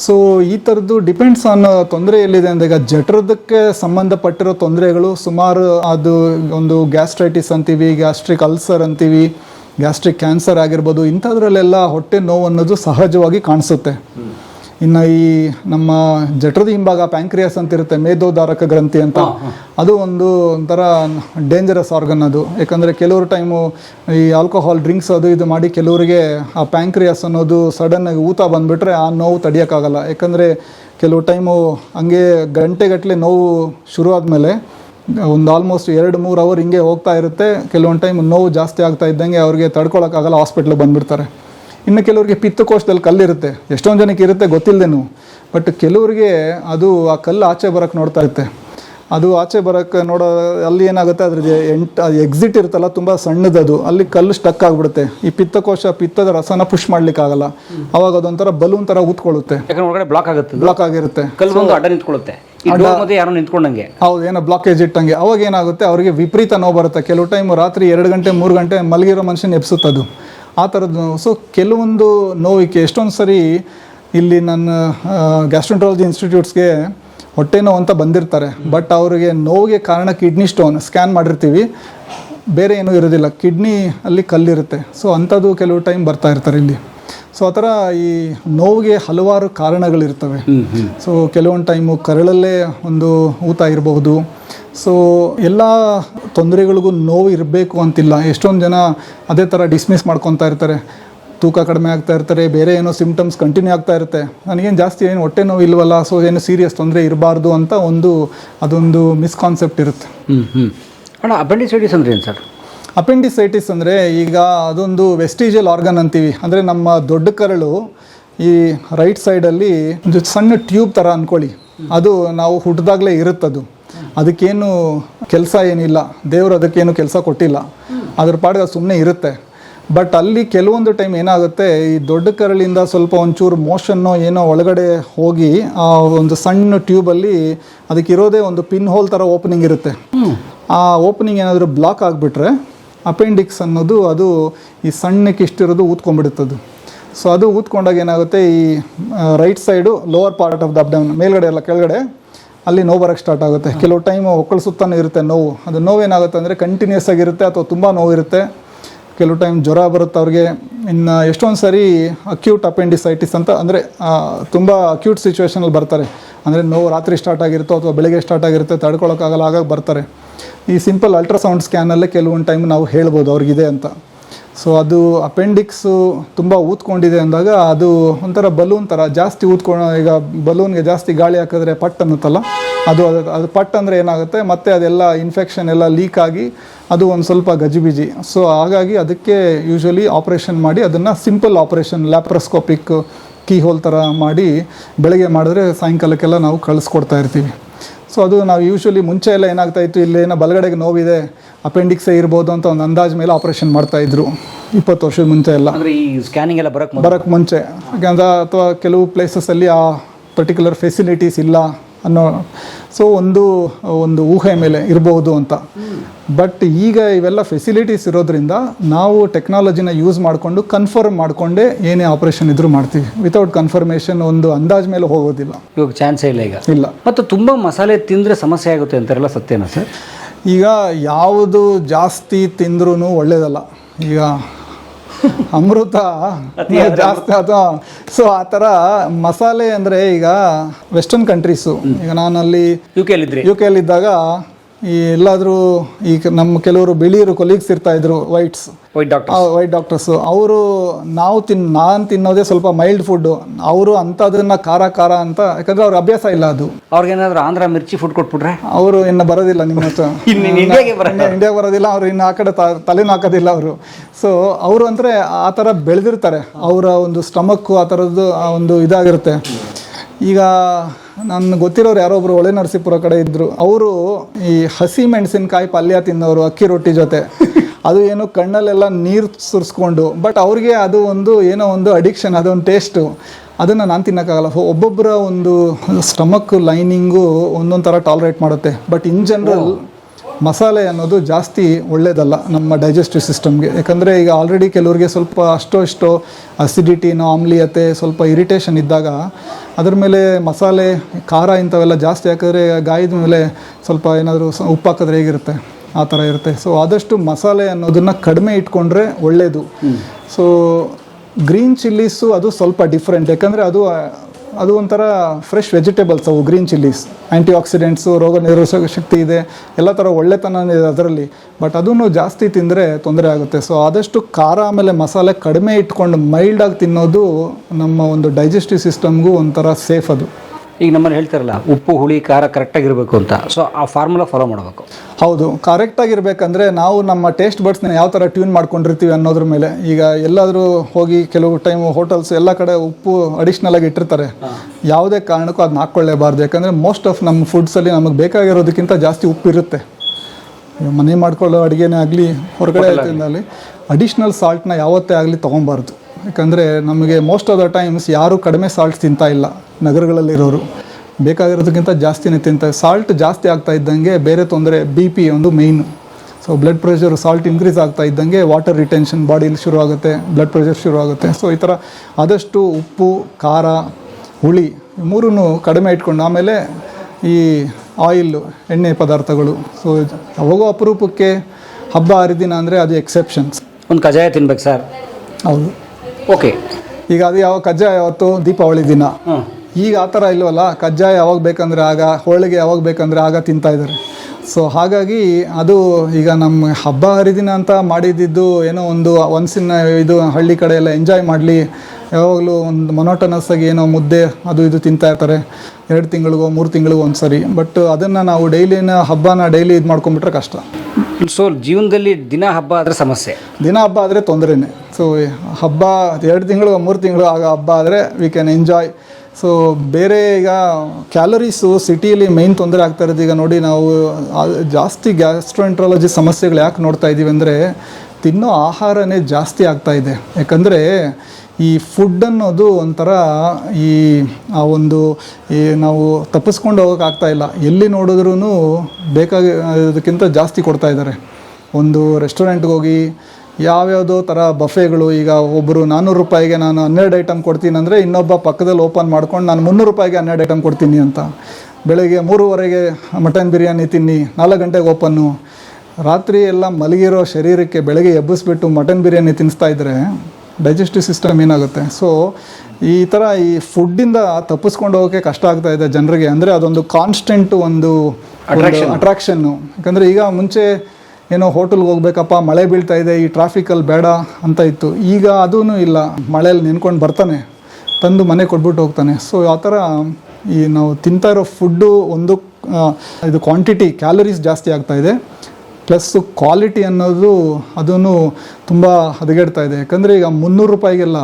ಸೊ ಈ ಥರದ್ದು ಡಿಪೆಂಡ್ಸ್ ಆನ್ ತೊಂದರೆ ಎಲ್ಲಿದೆ ಅಂದಾಗ ಈಗ ಜಠರದಕ್ಕೆ ಸಂಬಂಧಪಟ್ಟಿರೋ ತೊಂದರೆಗಳು ಸುಮಾರು ಅದು ಒಂದು ಗ್ಯಾಸ್ಟ್ರೈಟಿಸ್ ಅಂತೀವಿ ಗ್ಯಾಸ್ಟ್ರಿಕ್ ಅಲ್ಸರ್ ಅಂತೀವಿ ಗ್ಯಾಸ್ಟ್ರಿಕ್ ಕ್ಯಾನ್ಸರ್ ಆಗಿರ್ಬೋದು, ಇಂಥದ್ರಲ್ಲೆಲ್ಲ ಹೊಟ್ಟೆ ನೋವು ಅನ್ನೋದು ಸಹಜವಾಗಿ ಕಾಣಿಸುತ್ತೆ. ಇನ್ನು ಈ ನಮ್ಮ ಜಠರದ ಹಿಂಭಾಗ ಪ್ಯಾಂಕ್ರಿಯಾಸ್ ಅಂತ ಇರುತ್ತೆ ಮೇಧೋಧಾರಕ ಗ್ರಂಥಿ ಅಂತ. ಅದು ಒಂದು ಒಂಥರ ಡೇಂಜರಸ್ ಆರ್ಗನ್ ಅದು. ಯಾಕಂದರೆ ಕೆಲವರು ಟೈಮು ಈ ಆಲ್ಕೋಹಾಲ್ ಡ್ರಿಂಕ್ಸ್ ಅದು ಇದು ಮಾಡಿ ಕೆಲವರಿಗೆ ಆ ಪ್ಯಾಂಕ್ರಿಯಾಸ್ ಅನ್ನೋದು ಸಡನ್ನಾಗಿ ಊತ ಬಂದುಬಿಟ್ರೆ ಆ ನೋವು ತಡೆಯೋಕ್ಕಾಗಲ್ಲ. ಯಾಕಂದರೆ ಕೆಲವು ಟೈಮು ಹಂಗೆ ಗಂಟೆಗಟ್ಟಲೆ ನೋವು ಶುರು ಆದಮೇಲೆ ಒಂದು ಆಲ್ಮೋಸ್ಟ್ ಎರಡು ಮೂರು ಅವರ್ ಹಿಂಗೆ ಹೋಗ್ತಾ ಇರುತ್ತೆ. ಕೆಲವೊಂದು ಟೈಮ್ ನೋವು ಜಾಸ್ತಿ ಆಗ್ತಾ ಇದ್ದಂಗೆ ಅವ್ರಿಗೆ ತಡ್ಕೊಳಕ್ಕಾಗಲ್ಲ ಹಾಸ್ಪಿಟ್ಲಿಗೆ ಬಂದುಬಿಡ್ತಾರೆ. ಇನ್ನು ಕೆಲವರಿಗೆ ಪಿತ್ತಕೋಶದಲ್ಲಿ ಕಲ್ಲಿರುತ್ತೆ. ಎಷ್ಟೊಂದು ಜನಕ್ಕೆ ಇರುತ್ತೆ ಗೊತ್ತಿಲ್ಲದೇನು ಬಟ್ ಕೆಲವರಿಗೆ ಅದು ಆ ಕಲ್ಲು ಆಚೆ ಬರೋಕ್ಕೆ ನೋಡ್ತಾ ಇರುತ್ತೆ. ಅದು ಆಚೆ ಬರೋಕ್ಕೆ ನೋಡೋ ಅಲ್ಲಿ ಏನಾಗುತ್ತೆ ಅದ್ರದ್ದು ಎಂಟು ಎಕ್ಸಿಟ್ ಇರುತ್ತಲ್ಲ ತುಂಬ ಸಣ್ಣದದು. ಅಲ್ಲಿ ಕಲ್ಲು ಸ್ಟಕ್ ಆಗಿಬಿಡುತ್ತೆ. ಈ ಪಿತ್ತಕೋಶ ಪಿತ್ತದ ರಸನ ಪುಷ್ ಮಾಡ್ಲಿಕ್ಕಾಗಲ್ಲ. ಅವಾಗ ಅದೊಂಥರ ಬಲೂನ್ ಥರ ಊದ್ಕೊಳ್ಳುತ್ತೆ. ಯಾಕಂದ್ರೆ ಒಳಗಡೆ ಬ್ಲಾಕ್ ಆಗುತ್ತೆ ಬ್ಲಾಕ್ ಆಗಿರುತ್ತೆ. ಕಲ್ಲು ಬಂದು ಅಡ್ಡ ನಿಂತ್ಕೊಳ್ಳುತ್ತೆ. ಈ ಡೋರ್ ಮಧ್ಯೆ ಯಾರೋ ನಿಂತ್ಕೊಂಡಂಗೆ. ಹೌದು ಏನೋ ಬ್ಲಾಕೇಜ್ ಇಟ್ಟಂಗೆ. ಅವಾಗ ಏನಾಗುತ್ತೆ ಅವರಿಗೆ ವಿಪರೀತ ನೋವು ಬರುತ್ತೆ. ಕೆಲವು ಟೈಮ್ ರಾತ್ರಿ ಎರಡು ಗಂಟೆ ಮೂರು ಗಂಟೆ ಮಲಗಿರೋ ಮನುಷ್ಯನ ಎಬ್ಸುತ್ತದು. ಆ ಥರದ್ದು ನೋವು. ಸೊ ಕೆಲವೊಂದು ನೋವಿಗೆ ಎಷ್ಟೊಂದು ಸರಿ ಇಲ್ಲಿ ನನ್ನ ಗ್ಯಾಸ್ಟ್ರೋಂಟ್ರಾಲಜಿ ಇನ್ಸ್ಟಿಟ್ಯೂಟ್ಸ್ಗೆ ಹೊಟ್ಟೆ ನೋವು ಅಂತ ಬಂದಿರ್ತಾರೆ. ಬಟ್ ಅವರಿಗೆ ನೋವಿಗೆ ಕಾರಣ ಕಿಡ್ನಿ ಸ್ಟೋನ್ ಸ್ಕ್ಯಾನ್ ಮಾಡಿರ್ತೀವಿ. ಬೇರೆ ಏನೂ ಇರೋದಿಲ್ಲ. ಕಿಡ್ನಿ ಅಲ್ಲಿ ಕಲ್ಲಿರುತ್ತೆ. ಸೊ ಅಂಥದ್ದು ಕೆಲವು ಟೈಮ್ ಬರ್ತಾ ಇರ್ತಾರೆ ಇಲ್ಲಿ. ಸೊ ಆ ಥರ ಈ ನೋವಿಗೆ ಹಲವಾರು ಕಾರಣಗಳಿರ್ತವೆ. ಸೊ ಕೆಲವೊಂದು ಟೈಮು ಕರಳಲ್ಲೇ ಒಂದು ಊತ ಇರಬಹುದು ಸೊ ಎಲ್ಲ ತೊಂದರೆಗಳಿಗೂ ನೋವು ಇರಬೇಕು ಅಂತಿಲ್ಲ. ಎಷ್ಟೊಂದು ಜನ ಅದೇ ಥರ ಡಿಸ್ಮಿಸ್ ಮಾಡ್ಕೊತಾ ಇರ್ತಾರೆ. ತೂಕ ಕಡಿಮೆ ಆಗ್ತಾ ಇರ್ತಾರೆ ಬೇರೆ ಏನೋ ಸಿಂಪ್ಟಮ್ಸ್ ಕಂಟಿನ್ಯೂ ಆಗ್ತಾ ಇರುತ್ತೆ. ನನಗೇನು ಜಾಸ್ತಿ ಏನು ಹೊಟ್ಟೆ ನೋವು ಇಲ್ವಲ್ಲ ಸೊ ಏನು ಸೀರಿಯಸ್ ತೊಂದರೆ ಇರಬಾರ್ದು ಅಂತ ಒಂದು ಅದೊಂದು ಮಿಸ್ಕಾನ್ಸೆಪ್ಟ್ ಇರುತ್ತೆ. ಅಣ್ಣ ಅಪೆಂಡಿಸೈಟಿಸ್ ಅಂದ್ರೆ ಏನು ಸರ್? ಅಪೆಂಡಿಸೈಟಿಸ್ ಅಂದರೆ ಈಗ ಅದೊಂದು ವೆಸ್ಟಿಜಲ್ ಆರ್ಗನ್ ಅಂತೀವಿ. ಅಂದರೆ ನಮ್ಮ ದೊಡ್ಡ ಕರಳು ಈ ರೈಟ್ ಸೈಡಲ್ಲಿ ಒಂದು ಸಣ್ಣ ಟ್ಯೂಬ್ ಥರ ಅಂದ್ಕೊಳ್ಳಿ ಅದು ನಾವು ಹುಟ್ಟಿದಾಗಲೇ ಇರುತ್ತದು. ಅದಕ್ಕೇನು ಕೆಲಸ ಏನಿಲ್ಲ. ದೇವರು ಅದಕ್ಕೇನು ಕೆಲಸ ಕೊಟ್ಟಿಲ್ಲ. ಅದ್ರ ಪಾಡಿಗೆ ಅದು ಸುಮ್ಮನೆ ಇರುತ್ತೆ. ಬಟ್ ಅಲ್ಲಿ ಕೆಲವೊಂದು ಟೈಮ್ ಏನಾಗುತ್ತೆ ಈ ದೊಡ್ಡ ಕರಳಿಂದ ಸ್ವಲ್ಪ ಒಂಚೂರು ಮೋಷನ್ನು ಏನೋ ಒಳಗಡೆ ಹೋಗಿ ಆ ಒಂದು ಸಣ್ಣ ಟ್ಯೂಬಲ್ಲಿ ಅದಕ್ಕಿರೋದೇ ಒಂದು ಪಿನ್ ಹೋಲ್ ಥರ ಓಪನಿಂಗ್ ಇರುತ್ತೆ ಆ ಓಪನಿಂಗ್ ಏನಾದರೂ ಬ್ಲಾಕ್ ಆಗಿಬಿಟ್ರೆ ಅಪೆಂಡಿಕ್ಸ್ ಅನ್ನೋದು ಅದು ಈ ಸಣ್ಣಕ್ಕೆ ಇಷ್ಟಿರೋದು ಊದ್ಕೊಂಡ್ಬಿಡುತ್ತದು. ಸೊ ಅದು ಊದ್ಕೊಂಡಾಗ ಏನಾಗುತ್ತೆ ಈ right side lower part of the abdomen ಮೇಲ್ಗಡೆ ಎಲ್ಲ ಕೆಳಗಡೆ ಅಲ್ಲಿ ನೋವು ಬರೋಕ್ಕೆ ಸ್ಟಾರ್ಟ್ ಆಗುತ್ತೆ. ಕೆಲವು ಟೈಮ್ ಒಕ್ಕಳು ಸುತ್ತಾನೆ ಇರುತ್ತೆ ನೋವು. ಅದು ನೋವು ಏನಾಗುತ್ತೆ ಅಂದರೆ ಕಂಟಿನ್ಯೂಸ್ ಆಗಿರುತ್ತೆ ಅಥವಾ ತುಂಬ ನೋವು ಇರುತ್ತೆ ಕೆಲವು ಟೈಮ್ ಜ್ವರ ಬರುತ್ತೆ ಅವ್ರಿಗೆ. ಇನ್ನು ಎಷ್ಟೊಂದು ಸರಿ ಅಕ್ಯೂಟ್ ಅಪೆಂಡಿಸೈಟಿಸ್ ಅಂತ ಅಂದರೆ ತುಂಬ ಅಕ್ಯೂಟ್ ಸಿಚುವೇಷನಲ್ಲಿ ಬರ್ತಾರೆ. ಅಂದರೆ ನೋವು ರಾತ್ರಿ ಸ್ಟಾರ್ಟ್ ಆಗಿರುತ್ತೋ ಅಥವಾ ಬೆಳಗ್ಗೆ ಸ್ಟಾರ್ಟ್ ಆಗಿರುತ್ತೆ ತಡ್ಕೊಳಕ್ಕಾಗಲ್ಲ ಆಗಾಗ ಬರ್ತಾರೆ. ಈ ಸಿಂಪಲ್ ಅಲ್ಟ್ರಾಸೌಂಡ್ ಸ್ಕ್ಯಾನಲ್ಲೇ ಕೆಲವೊಂದು ಟೈಮ್ ನಾವು ಹೇಳ್ಬೋದು ಅವ್ರಿಗಿದೆ ಅಂತ. ಸೊ ಅದು ಅಪೆಂಡಿಕ್ಸು ತುಂಬ ಊದ್ಕೊಂಡಿದೆ ಅಂದಾಗ ಅದು ಒಂಥರ ಬಲೂನ್ ಥರ ಜಾಸ್ತಿ ಊದ್ಕೊಂಡು ಈಗ ಬಲೂನ್ಗೆ ಜಾಸ್ತಿ ಗಾಳಿ ಹಾಕಿದ್ರೆ ಪಟ್ ಅನ್ನುತ್ತಲ್ಲ, ಅದು ಅದು ಅದು ಪಟ್ ಅಂದರೆ ಏನಾಗುತ್ತೆ, ಮತ್ತೆ ಅದೆಲ್ಲ ಇನ್ಫೆಕ್ಷನ್ ಎಲ್ಲ ಲೀಕ್ ಆಗಿ ಅದು ಒಂದು ಸ್ವಲ್ಪ ಗಜಿಬಿಜಿ. ಸೊ ಹಾಗಾಗಿ ಅದಕ್ಕೆ ಯೂಶ್ವಲಿ ಆಪ್ರೇಷನ್ ಮಾಡಿ ಅದನ್ನು simple operation laparoscopic keyhole ಥರ ಮಾಡಿ ಬೆಳಗ್ಗೆ ಮಾಡಿದ್ರೆ ಸಾಯಂಕಾಲಕ್ಕೆಲ್ಲ ನಾವು ಕಳಿಸ್ಕೊಡ್ತಾ ಇರ್ತೀವಿ. ಸೊ ಅದು ನಾವು ಯೂಶ್ವಲಿ ಮುಂಚೆ ಎಲ್ಲ ಏನಾಗ್ತಾ ಇತ್ತು ಇಲ್ಲಿ ಏನೋ ಬಲಗಡೆಗೆ ನೋವಿದೆ ಅಪೆಂಡಿಕ್ಸೇ ಇರ್ಬೋದು ಅಂತ ಒಂದು ಅಂದಾಜ್ ಮೇಲೆ ಆಪ್ರೇಷನ್ ಮಾಡ್ತಾ ಇದ್ರು ಇಪ್ಪತ್ತು ವರ್ಷದ ಮುಂಚೆ ಎಲ್ಲ. ಅಂದ್ರೆ ಈ ಸ್ಕ್ಯಾನಿಂಗ್ ಎಲ್ಲ ಬರಕ್ ಬರಕ್ ಬರೋಕ್ಕೆ ಮುಂಚೆ. ಯಾಕಂದ್ರೆ ಅಥವಾ ಕೆಲವು ಪ್ಲೇಸಸಲ್ಲಿ ಆ ಪರ್ಟಿಕ್ಯುಲರ್ ಫೆಸಿಲಿಟೀಸ್ ಇಲ್ಲ. ಅನ್ನೋ ಸೊ ಒಂದು ಒಂದು ಊಹೆ ಮೇಲೆ ಇರಬಹುದು ಅಂತ. ಬಟ್ ಈಗ ಇವೆಲ್ಲ ಫೆಸಿಲಿಟೀಸ್ ಇರೋದ್ರಿಂದ ನಾವು ಟೆಕ್ನಾಲಜಿನ ಯೂಸ್ ಮಾಡಿಕೊಂಡು ಕನ್ಫರ್ಮ್ ಮಾಡಿಕೊಂಡೇ ಏನೇ ಆಪರೇಷನ್ ಇದ್ರೂ ಮಾಡ್ತೀವಿ. ವಿತೌಟ್ ಕನ್ಫರ್ಮೇಷನ್ ಒಂದು ಅಂದಾಜ್ ಮೇಲೆ ಹೋಗೋದಿಲ್ಲ. ಇವಾಗ ಚಾನ್ಸೇ ಇಲ್ಲ ಈಗ. ಇಲ್ಲ. ಮತ್ತು ತುಂಬ ಮಸಾಲೆ ತಿಂದರೆ ಸಮಸ್ಯೆ ಆಗುತ್ತೆ ಅಂತಾರಲ್ಲ ಸತ್ಯನಾ ಸರ್? ಈಗ ಯಾವುದು ಜಾಸ್ತಿ ತಿಂದ್ರೂ ಒಳ್ಳೇದಲ್ಲ. ಈಗ ಅಮೃತ ಜಾಸ್ತಿ ಅಥವಾ ಸೊ ಆ ಥರ ಮಸಾಲೆ ಅಂದರೆ ಈಗ ವೆಸ್ಟರ್ನ್ ಕಂಟ್ರೀಸು ಈಗ ನಾನಲ್ಲಿ ಯು ಕೆ ಯು ಕೆ ಅಲ್ಲಿದ್ದಾಗ ಈ ಎಲ್ಲಾದರೂ ಈಗ ನಮ್ಮ ಕೆಲವರು ಬಿಳಿಯರು ಕೊಲೀಗ್ಸ್ ಇರ್ತಾ ಇದ್ರು whites white doctor white doctors ಅವರು ನಾವು ತಿನ್ ನಾನು ತಿನ್ನೋದೇ ಸ್ವಲ್ಪ ಮೈಲ್ಡ್ ಫುಡ್ಡು ಅವರು ಅಂಥದನ್ನ ಖಾರ ಖಾರ ಅಂತ ಯಾಕಂದ್ರೆ ಅವ್ರ ಅಭ್ಯಾಸ ಇಲ್ಲ ಅದು. ಅವ್ರಿಗೇನಾದ್ರೂ ಆಂಧ್ರ ಮಿರ್ಚಿ ಫುಡ್ ಕೊಟ್ಬಿಟ್ರೆ? ಅವರು ಇನ್ನು ಬರೋದಿಲ್ಲ ನಿಮ್ಮ ಹತ್ರ. ಇನ್ನು ಇಂಡಿಯಾಗೆ ಬರೋದಿಲ್ಲ ಅವ್ರು ಇನ್ನು ಆ ಕಡೆ ತಲೆನೂ ಹಾಕೋದಿಲ್ಲ ಅವರು. ಸೊ ಅವರು ಅಂದರೆ ಆ ಥರ ಬೆಳೆದಿರ್ತಾರೆ. ಅವರ ಒಂದು ಸ್ಟಮಕ್ಕು ಆ ಥರದ್ದು ಆ ಒಂದು ಇದಾಗಿರುತ್ತೆ. ಈಗ ನನ್ನ ಗೊತ್ತಿರೋರು ಯಾರೋ ಒಬ್ರು ಒಳೆ ನರಸೀಪುರ ಕಡೆ ಇದ್ರು. ಅವರು ಈ ಹಸಿ ಮೆಣಸಿನಕಾಯಿ ಪಲ್ಯ ತಿನ್ನೋರು, ಅಕ್ಕಿ ರೊಟ್ಟಿ ಜೊತೆ. ಅದು ಏನು ಕಣ್ಣಲ್ಲೆಲ್ಲ ನೀರು ಸುರಿಸ್ಕೊಂಡು ಬಟ್ ಅವ್ರಿಗೆ ಅದು ಒಂದು ಏನೋ ಒಂದು ಅಡಿಕ್ಷನ್ ಅದೊಂದು ಟೇಸ್ಟು ಅದನ್ನು ನಾನು ತಿನ್ನೋಕ್ಕಾಗಲ್ಲ. ಒಬ್ಬೊಬ್ಬರ ಒಂದು ಸ್ಟಮಕ್ ಲೈನಿಂಗು ಒಂದೊಂದು ಥರ ಟಾಲರೇಟ್ ಮಾಡುತ್ತೆ. ಬಟ್ ಇನ್ ಜನರಲ್ ಮಸಾಲೆ ಅನ್ನೋದು ಜಾಸ್ತಿ ಒಳ್ಳೇದಲ್ಲ ನಮ್ಮ ಡೈಜೆಸ್ಟಿವ್ ಸಿಸ್ಟಮ್ಗೆ ಯಾಕಂದರೆ ಈಗ ಆಲ್ರೆಡಿ ಕೆಲವ್ರಿಗೆ ಸ್ವಲ್ಪ ಅಷ್ಟೋ ಇಷ್ಟೋ ಅಸಿಡಿಟಿನೋ ಆಮ್ಲೀಯತೆ ಸ್ವಲ್ಪ ಇರಿಟೇಷನ್ ಇದ್ದಾಗ ಅದ್ರ ಮೇಲೆ ಮಸಾಲೆ ಖಾರ ಇಂಥವೆಲ್ಲ ಜಾಸ್ತಿ ಹಾಕಿದ್ರೆ ಗಾಯದ ಮೇಲೆ ಸ್ವಲ್ಪ ಏನಾದರೂ ಉಪ್ಪು ಹಾಕಿದ್ರೆ ಹೇಗಿರುತ್ತೆ? ಆ ಥರ ಇರುತ್ತೆ. ಸೊ ಆದಷ್ಟು ಮಸಾಲೆ ಅನ್ನೋದನ್ನು ಕಡಿಮೆ ಇಟ್ಕೊಂಡ್ರೆ ಒಳ್ಳೆಯದು ಸೊ ಗ್ರೀನ್ ಚಿಲ್ಲೀಸು ಅದು ಸ್ವಲ್ಪ ಡಿಫ್ರೆಂಟ್ ಯಾಕಂದರೆ ಅದು ಅದು ಒಂಥರ ಫ್ರೆಶ್ ವೆಜಿಟೇಬಲ್ಸ್ ಅವು ಗ್ರೀನ್ ಚಿಲ್ಲೀಸ್ ಆ್ಯಂಟಿ ಆಕ್ಸಿಡೆಂಟ್ಸು ರೋಗ ನಿರೋಧಕ ಶಕ್ತಿ ಇದೆ, ಎಲ್ಲ ಥರ ಒಳ್ಳೆತನ ಇದೆ ಅದರಲ್ಲಿ. ಬಟ್ ಅದನ್ನು ಜಾಸ್ತಿ ತಿಂದರೆ ತೊಂದರೆ ಆಗುತ್ತೆ. ಸೊ ಆದಷ್ಟು ಖಾರ ಆಮೇಲೆ ಮಸಾಲೆ ಕಡಿಮೆ ಇಟ್ಕೊಂಡು ಮೈಲ್ಡಾಗಿ ತಿನ್ನೋದು ನಮ್ಮ ಒಂದು ಡೈಜೆಸ್ಟಿವ್ ಸಿಸ್ಟಮ್ಗೂ ಒಂಥರ ಸೇಫ್ ಅದು. ಈಗ ನಮ್ಮನ್ನು ಹೇಳ್ತಾರಲ್ಲ ಉಪ್ಪು ಹುಳಿ ಖಾರ ಕರೆಕ್ಟಾಗಿರ್ಬೇಕು ಅಂತ. ಸೊ ಆ ಫಾರ್ಮುಲಾ ಫಾಲೋ ಮಾಡಬೇಕು. ಹೌದು ಕರೆಕ್ಟಾಗಿರ್ಬೇಕಂದ್ರೆ ನಾವು ನಮ್ಮ ಟೇಸ್ಟ್ ಬಡ್ಸ್ನ ಯಾವ ಥರ ಟ್ಯೂನ್ ಮಾಡ್ಕೊಂಡಿರ್ತೀವಿ ಅನ್ನೋದ್ರ ಮೇಲೆ. ಈಗ ಎಲ್ಲಾದರೂ ಹೋಗಿ ಕೆಲವು ಟೈಮ್ ಹೋಟೆಲ್ಸ್ ಎಲ್ಲ ಕಡೆ ಉಪ್ಪು ಅಡಿಷ್ನಲ್ ಆಗಿ ಇಟ್ಟಿರ್ತಾರೆ. ಯಾವುದೇ ಕಾರಣಕ್ಕೂ ಅದನ್ನ ಹಾಕ್ಕೊಳ್ಳೇಬಾರ್ದು. ಯಾಕಂದರೆ ಮೋಸ್ಟ್ ಆಫ್ ನಮ್ಮ ಫುಡ್ಸಲ್ಲಿ ನಮಗೆ ಬೇಕಾಗಿರೋದಕ್ಕಿಂತ ಜಾಸ್ತಿ ಉಪ್ಪು ಇರುತ್ತೆ. ಮನೆ ಮಾಡ್ಕೊಳ್ಳೋ ಅಡುಗೆನೇ ಆಗಲಿ ಹೊರಗಡೆ ಅಡಿಷನಲ್ ಅಡಿಷ್ನಲ್ ಸಾಲ್ಟ್ನ ಯಾವತ್ತೇ ಆಗಲಿ ತೊಗೊಬಾರ್ದು. ಯಾಕಂದರೆ ನಮಗೆ ಮೋಸ್ಟ್ ಆಫ್ ದ ಟೈಮ್ಸ್ ಯಾರೂ ಕಡಿಮೆ ಸಾಲ್ಟ್ ತಿಂತಾ ಇಲ್ಲ ನಗರಗಳಲ್ಲಿರೋರು. ಬೇಕಾಗಿರೋದಕ್ಕಿಂತ ಜಾಸ್ತಿನೇ ತಿಂತಾರೆ. ಸಾಲ್ಟ್ ಜಾಸ್ತಿ ಆಗ್ತಾ ಇದ್ದಂಗೆ ಬೇರೆ ತೊಂದರೆ ಬಿ ಪಿ ಒಂದು main so blood pressure salt increase ಆಗ್ತಾ ಇದ್ದಂಗೆ ವಾಟರ್ ರಿಟೆನ್ಷನ್ ಬಾಡಿಲಿ ಶುರು ಆಗುತ್ತೆ ಬ್ಲಡ್ ಪ್ರೆಷರ್ ಶುರು ಆಗುತ್ತೆ. ಸೊ ಈ ಥರ ಆದಷ್ಟು ಉಪ್ಪು ಖಾರ ಹುಳಿ ಮೂರೂ ಕಡಿಮೆ ಇಟ್ಕೊಂಡು ಆಮೇಲೆ ಈ ಆಯಿಲ್ಲು ಎಣ್ಣೆ ಪದಾರ್ಥಗಳು. ಸೊ ಯಾವಾಗೋ ಅಪರೂಪಕ್ಕೆ ಹಬ್ಬ ಹರಿದಿನ ಅಂದರೆ ಅದು ಎಕ್ಸೆಪ್ಷನ್ಸ್ ಒಂದು ಕಜಾಯ ತಿನ್ಬೇಕು ಸರ್. ಹೌದು. ಓಕೆ ಈಗ ಅದು ಯಾವ ಕಜ್ಜಾಯ ಯಾವತ್ತು? ದೀಪಾವಳಿ ದಿನ. ಈಗ ಆ ಥರ ಇಲ್ವಲ್ಲ? ಕಜ್ಜಾಯ ಯಾವಾಗ ಬೇಕಂದರೆ ಆಗ ಹೋಳಿಗೆ ಯಾವಾಗ ಬೇಕಂದರೆ ಆಗ ತಿಂತಾ ಇದ್ದಾರೆ. ಸೊ ಹಾಗಾಗಿ ಅದು ಈಗ ನಮ್ಮ ಹಬ್ಬ ಹರಿದಿನ ಅಂತ ಮಾಡಿದ್ದು ಏನೋ ಒಂದು ಒನ್ಸಿನ ಇದು ಹಳ್ಳಿ ಕಡೆ ಎಲ್ಲ ಎಂಜಾಯ್ ಮಾಡಲಿ. ಯಾವಾಗಲೂ ಒಂದು ಮೊನೋಟನಸ್ ಆಗಿ ಏನೋ ಮುದ್ದೆ ಅದು ಇದು ತಿಂತಾ ಇರ್ತಾರೆ. ಎರಡು ತಿಂಗಳಿಗೋ ಮೂರು ತಿಂಗಳಿಗೋ ಒಂದು ಸರಿ ಬಟ್ ಅದನ್ನು ನಾವು ಡೈಲಿನ ಹಬ್ಬನ ಡೈಲಿ ಇದು ಮಾಡ್ಕೊಂಬಿಟ್ರೆ ಕಷ್ಟ. ಸೊ ಜೀವನದಲ್ಲಿ ದಿನ ಹಬ್ಬ ಆದರೆ ಸಮಸ್ಯೆ. ದಿನ ಹಬ್ಬ ಆದರೆ ತೊಂದರೆನೇ. ಸೊ ಹಬ್ಬ, ಎರಡು ತಿಂಗಳು, ಮೂರು ತಿಂಗಳು ಆಗ ಹಬ್ಬ ಆದರೆ ವಿ ಕ್ಯಾನ್ ಎಂಜಾಯ್ ಸೊ ಬೇರೆ ಈಗ ಕ್ಯಾಲರೀಸು ಸಿಟಿಯಲ್ಲಿ ಮೈನ್ ತೊಂದರೆ ಆಗ್ತಾ ಇರೋದು ಈಗ ನೋಡಿ ನಾವು ಜಾಸ್ತಿ ಗ್ಯಾಸ್ಟ್ರೋಎಂಟ್ರಾಲಜಿ ಸಮಸ್ಯೆಗಳು ಯಾಕೆ ನೋಡ್ತಾ ಇದ್ದೀವಿ ಅಂದರೆ ತಿನ್ನೋ ಆಹಾರನೇ ಜಾಸ್ತಿ ಆಗ್ತಾ ಇದೆ. ಯಾಕಂದರೆ ಈ ಫುಡ್ ಅನ್ನೋದು ಒಂಥರ ಈ, ಆ ಒಂದು, ಈ ನಾವು ತಪ್ಪಿಸ್ಕೊಂಡು ಹೋಗೋಕೆ ಆಗ್ತಾ ಇಲ್ಲ. ಎಲ್ಲಿ ನೋಡಿದ್ರೂ ಬೇಕಾಗಿ, ಅದಕ್ಕಿಂತ ಜಾಸ್ತಿ ಕೊಡ್ತಾ ಇದ್ದಾರೆ. ಒಂದು ರೆಸ್ಟೋರೆಂಟ್ಗೆ ಹೋಗಿ ಯಾವ್ಯಾವುದೋ ಥರ ಬಫೆಗಳು ಈಗ ಒಬ್ಬರು ನಾನ್ನೂರು ರೂಪಾಯಿಗೆ ನಾನು ಹನ್ನೆರಡು ಐಟಮ್ ಕೊಡ್ತೀನಿ ಅಂದರೆ ಇನ್ನೊಬ್ಬ ಪಕ್ಕದಲ್ಲಿ ಓಪನ್ ಮಾಡ್ಕೊಂಡು ನಾನು ಮುನ್ನೂರು ರೂಪಾಯಿಗೆ ಹನ್ನೆರಡು ಐಟಮ್ ಕೊಡ್ತೀನಿ ಅಂತ. ಬೆಳಗ್ಗೆ ಮೂರುವರೆಗೆ ಮಟನ್ ಬಿರಿಯಾನಿ ತಿನ್ನಿ ನಾಲ್ಕು ಗಂಟೆಗೆ ಓಪನ್ನು ರಾತ್ರಿ ಎಲ್ಲ ಮಲಗಿರೋ ಶರೀರಕ್ಕೆ ಬೆಳಗ್ಗೆ ಎಬ್ಬಿಸ್ಬಿಟ್ಟು ಮಟನ್ ಬಿರಿಯಾನಿ ತಿನ್ನಿಸ್ತಾ ಇದ್ದರೆ ಡೈಜೆಸ್ಟಿವ್ ಸಿಸ್ಟಮ್ ಏನಾಗುತ್ತೆ? ಸೊ ಈ ಥರ ಈ ಫುಡ್ಡಿಂದ ತಪ್ಪಿಸ್ಕೊಂಡು ಹೋಗೋಕ್ಕೆ ಕಷ್ಟ ಆಗ್ತಾ ಇದೆ ಜನರಿಗೆ. ಅಂದರೆ ಅದೊಂದು ಕಾನ್ಸ್ಟೆಂಟ್ ಒಂದು ಅಟ್ರಾಕ್ಷನ್ನು ಯಾಕಂದರೆ ಈಗ ಮುಂಚೆ ಏನೋ ಹೋಟೆಲ್ಗೆ ಹೋಗ್ಬೇಕಪ್ಪ, ಮಳೆ ಬೀಳ್ತಾ ಇದೆ, ಈ ಟ್ರಾಫಿಕಲ್ಲಿ ಬೇಡ ಅಂತ ಇತ್ತು. ಈಗ ಅದೂ ಇಲ್ಲ. ಮಳೇಲಿ ನೆನ್ಕೊಂಡು ಬರ್ತಾನೆ, ತಂದು ಮನೆ ಕೊಟ್ಬಿಟ್ಟು ಹೋಗ್ತಾನೆ. ಸೊ ಆ ಥರ ಈ ನಾವು ತಿಂತಾ ಇರೋ ಫುಡ್ಡು ಒಂದು ಇದು ಕ್ವಾಂಟಿಟಿ ಕ್ಯಾಲರೀಸ್ ಜಾಸ್ತಿ ಆಗ್ತಾ ಇದೆ. ಪ್ಲಸ್ ಕ್ವಾಲಿಟಿ ಅನ್ನೋದು ಅದೂ ತುಂಬ ಹದಗೆಡ್ತಾ ಇದೆ. ಯಾಕಂದರೆ ಈಗ ಮುನ್ನೂರು ರೂಪಾಯಿಗೆಲ್ಲ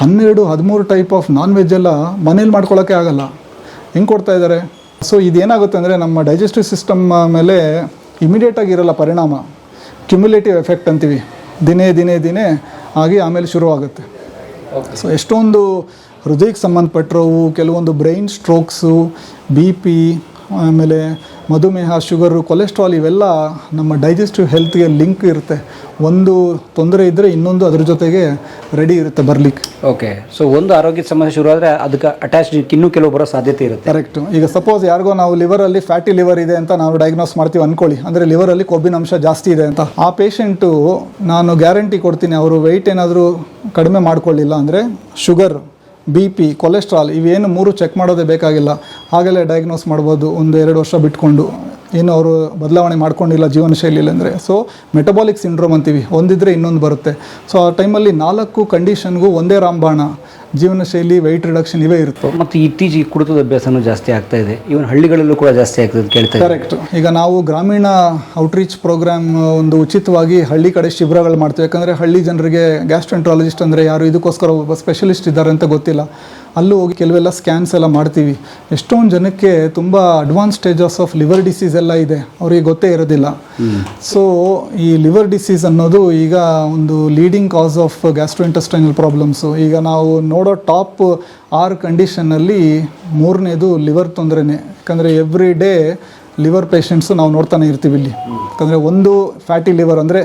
ಹನ್ನೆರಡು, ಹದಿಮೂರು ಟೈಪ್ ಆಫ್ ನಾನ್ ವೆಜ್ ಎಲ್ಲ ಮನೇಲಿ ಮಾಡ್ಕೊಳ್ಳೋಕ್ಕೆ ಆಗಲ್ಲ. ಹೆಂಗೆ ಕೊಡ್ತಾ ಇದ್ದಾರೆ ಸೊ ಇದೇನಾಗುತ್ತೆ ಅಂದರೆ ನಮ್ಮ ಡೈಜೆಸ್ಟಿವ್ ಸಿಸ್ಟಮ್ ಮೇಲೆ ಇಮಿಡಿಯೇಟಾಗಿ ಇರಲ್ಲ ಪರಿಣಾಮ. ಕ್ಯುಮ್ಯುಲೇಟಿವ್ ಎಫೆಕ್ಟ್ ಅಂತೀವಿ. ದಿನೇ ದಿನೇ ದಿನೇ ಆಗಿ ಆಮೇಲೆ ಶುರುವಾಗುತ್ತೆ. ಸೊ ಎಷ್ಟೊಂದು ಹೃದಯಕ್ಕೆ ಸಂಬಂಧಪಟ್ಟಿರೋವು ಕೆಲವೊಂದು ಬ್ರೈನ್ ಸ್ಟ್ರೋಕ್ಸು ಬಿ ಪಿ ಆಮೇಲೆ ಮಧುಮೇಹ ಶುಗರು ಕೊಲೆಸ್ಟ್ರಾಲ್ ಇವೆಲ್ಲ ನಮ್ಮ ಡೈಜೆಸ್ಟಿವ್ ಹೆಲ್ತ್ಗೆ ಲಿಂಕ್ ಇರುತ್ತೆ. ಒಂದು ತೊಂದರೆ ಇದ್ದರೆ ಇನ್ನೊಂದು ಅದ್ರ ಜೊತೆಗೆ ರೆಡಿ ಇರುತ್ತೆ ಬರಲಿಕ್ಕೆ. ಓಕೆ ಸೊ ಒಂದು ಆರೋಗ್ಯದ ಸಮಸ್ಯೆ ಶುರು ಆದರೆ ಅದಕ್ಕೆ ಅಟ್ಯಾಚ್ ಇನ್ನೂ ಕೆಲವು ಬರೋ ಸಾಧ್ಯತೆ ಇರುತ್ತೆ. ಕರೆಕ್ಟು ಈಗ ಸಪೋಸ್ ಯಾರಿಗೋ ನಾವು ಲಿವರಲ್ಲಿ ಫ್ಯಾಟಿ ಲಿವರ್ ಇದೆ ಅಂತ ನಾವು ಡಯಾಗ್ನೋಸ್ ಮಾಡ್ತೀವಿ ಅಂದ್ಕೊಳ್ಳಿ ಅಂದರೆ ಲಿವರಲ್ಲಿ ಕೊಬ್ಬಿನ ಅಂಶ ಜಾಸ್ತಿ ಇದೆ ಅಂತ. ಆ ಪೇಷಂಟು ನಾನು ಗ್ಯಾರಂಟಿ ಕೊಡ್ತೀನಿ ಅವರು ವೆಯ್ಟ್ ಏನಾದರೂ ಕಡಿಮೆ ಮಾಡ್ಕೊಳ್ಳಿಲ್ಲ ಅಂದರೆ ಶುಗರ್. ಬಿ ಪಿ ಕೊಲೆಸ್ಟ್ರಾಲ್ ಇವೇನು ಮೂರು ಚೆಕ್ ಮಾಡೋದೇ ಬೇಕಾಗಿಲ್ಲ. ಹಾಗೆಲ್ಲ ಡಯಾಗ್ನೋಸ್ ಮಾಡ್ಬೋದು, ಒಂದು ಎರಡು ವರ್ಷ ಬಿಟ್ಕೊಂಡು. ಏನು ಅವರು ಬದಲಾವಣೆ ಮಾಡ್ಕೊಂಡಿಲ್ಲ ಜೀವನ ಶೈಲಿಯಲ್ಲಿ ಅಂದರೆ. ಸೊ ಮೆಟಬಾಲಿಕ್ ಸಿಂಡ್ರೋಮ್ ಅಂತೀವಿ. ಒಂದಿದ್ರೆ ಇನ್ನೊಂದು ಬರುತ್ತೆ. ಸೊ ಆ ಟೈಮಲ್ಲಿ ನಾಲ್ಕು ಕಂಡೀಷನ್ಗೂ ಒಂದೇ ರಾಮಬಾಣ. ಜೀವನ ಶೈಲಿ ವೈಟ್ ರಿಡಕ್ಷನ್ ಇವೇ ಇರುತ್ತೆ ಮತ್ತು ಇತ್ತೀಚೆಗೆ ಕುಡಿತದ ಅಭ್ಯಾಸನೂ ಜಾಸ್ತಿ ಆಗ್ತಾ ಇದೆ. ಇವನ್ ಹಳ್ಳಿಗಳಲ್ಲೂ ಕೂಡ ಜಾಸ್ತಿ ಆಗ್ತದೆ ಅಂತ ಕೇಳ್ತಾ ಕರೆಕ್ಟ್ ಈಗ ನಾವು ಗ್ರಾಮೀಣ ಔಟ್ರೀಚ್ ಪ್ರೋಗ್ರಾಮ್ ಒಂದು ಉಚಿತವಾಗಿ ಹಳ್ಳಿ ಕಡೆ ಶಿಬಿರಗಳು ಮಾಡ್ತೀವಿ. ಯಾಕಂದರೆ ಹಳ್ಳಿ ಜನರಿಗೆ ಗ್ಯಾಸ್ಟ್ರೆಂಟ್ರಾಲಜಿಸ್ಟ್ ಅಂದರೆ ಯಾರು ಇದಕ್ಕೋಸ್ಕರ ಒಬ್ಬ ಸ್ಪೆಷಲಿಸ್ಟ್ ಇದ್ದಾರೆ ಅಂತ ಗೊತ್ತಿಲ್ಲ. ಅಲ್ಲೂ ಹೋಗಿ ಕೆಲವೆಲ್ಲ ಸ್ಕ್ಯಾನ್ಸ್ ಎಲ್ಲ ಮಾಡ್ತೀವಿ. ಎಷ್ಟೊಂದು ಜನಕ್ಕೆ ತುಂಬ advance stages of liver disease ಎಲ್ಲ ಇದೆ. ಅವರಿಗೆ ಗೊತ್ತೇ ಇರೋದಿಲ್ಲ. ಸೊ ಈ ಲಿವರ್ ಡಿಸೀಸ್ ಅನ್ನೋದು ಈಗ ಒಂದು leading cause of gastrointestinal problems ಈಗ ನಾವು ನೋಡೋ ಟಾಪ್ ಆರು ಕಂಡೀಷನ್ನಲ್ಲಿ ಮೂರನೇದು ಲಿವರ್ ತೊಂದರೆನೇ. ಯಾಕಂದರೆ ಎವ್ರಿ ಡೇ ಲಿವರ್ ಪೇಷಂಟ್ಸು ನಾವು ನೋಡ್ತಾನೆ ಇರ್ತೀವಿ ಇಲ್ಲಿ. ಯಾಕಂದರೆ ಒಂದು ಫ್ಯಾಟಿ ಲಿವರ್ ಅಂದರೆ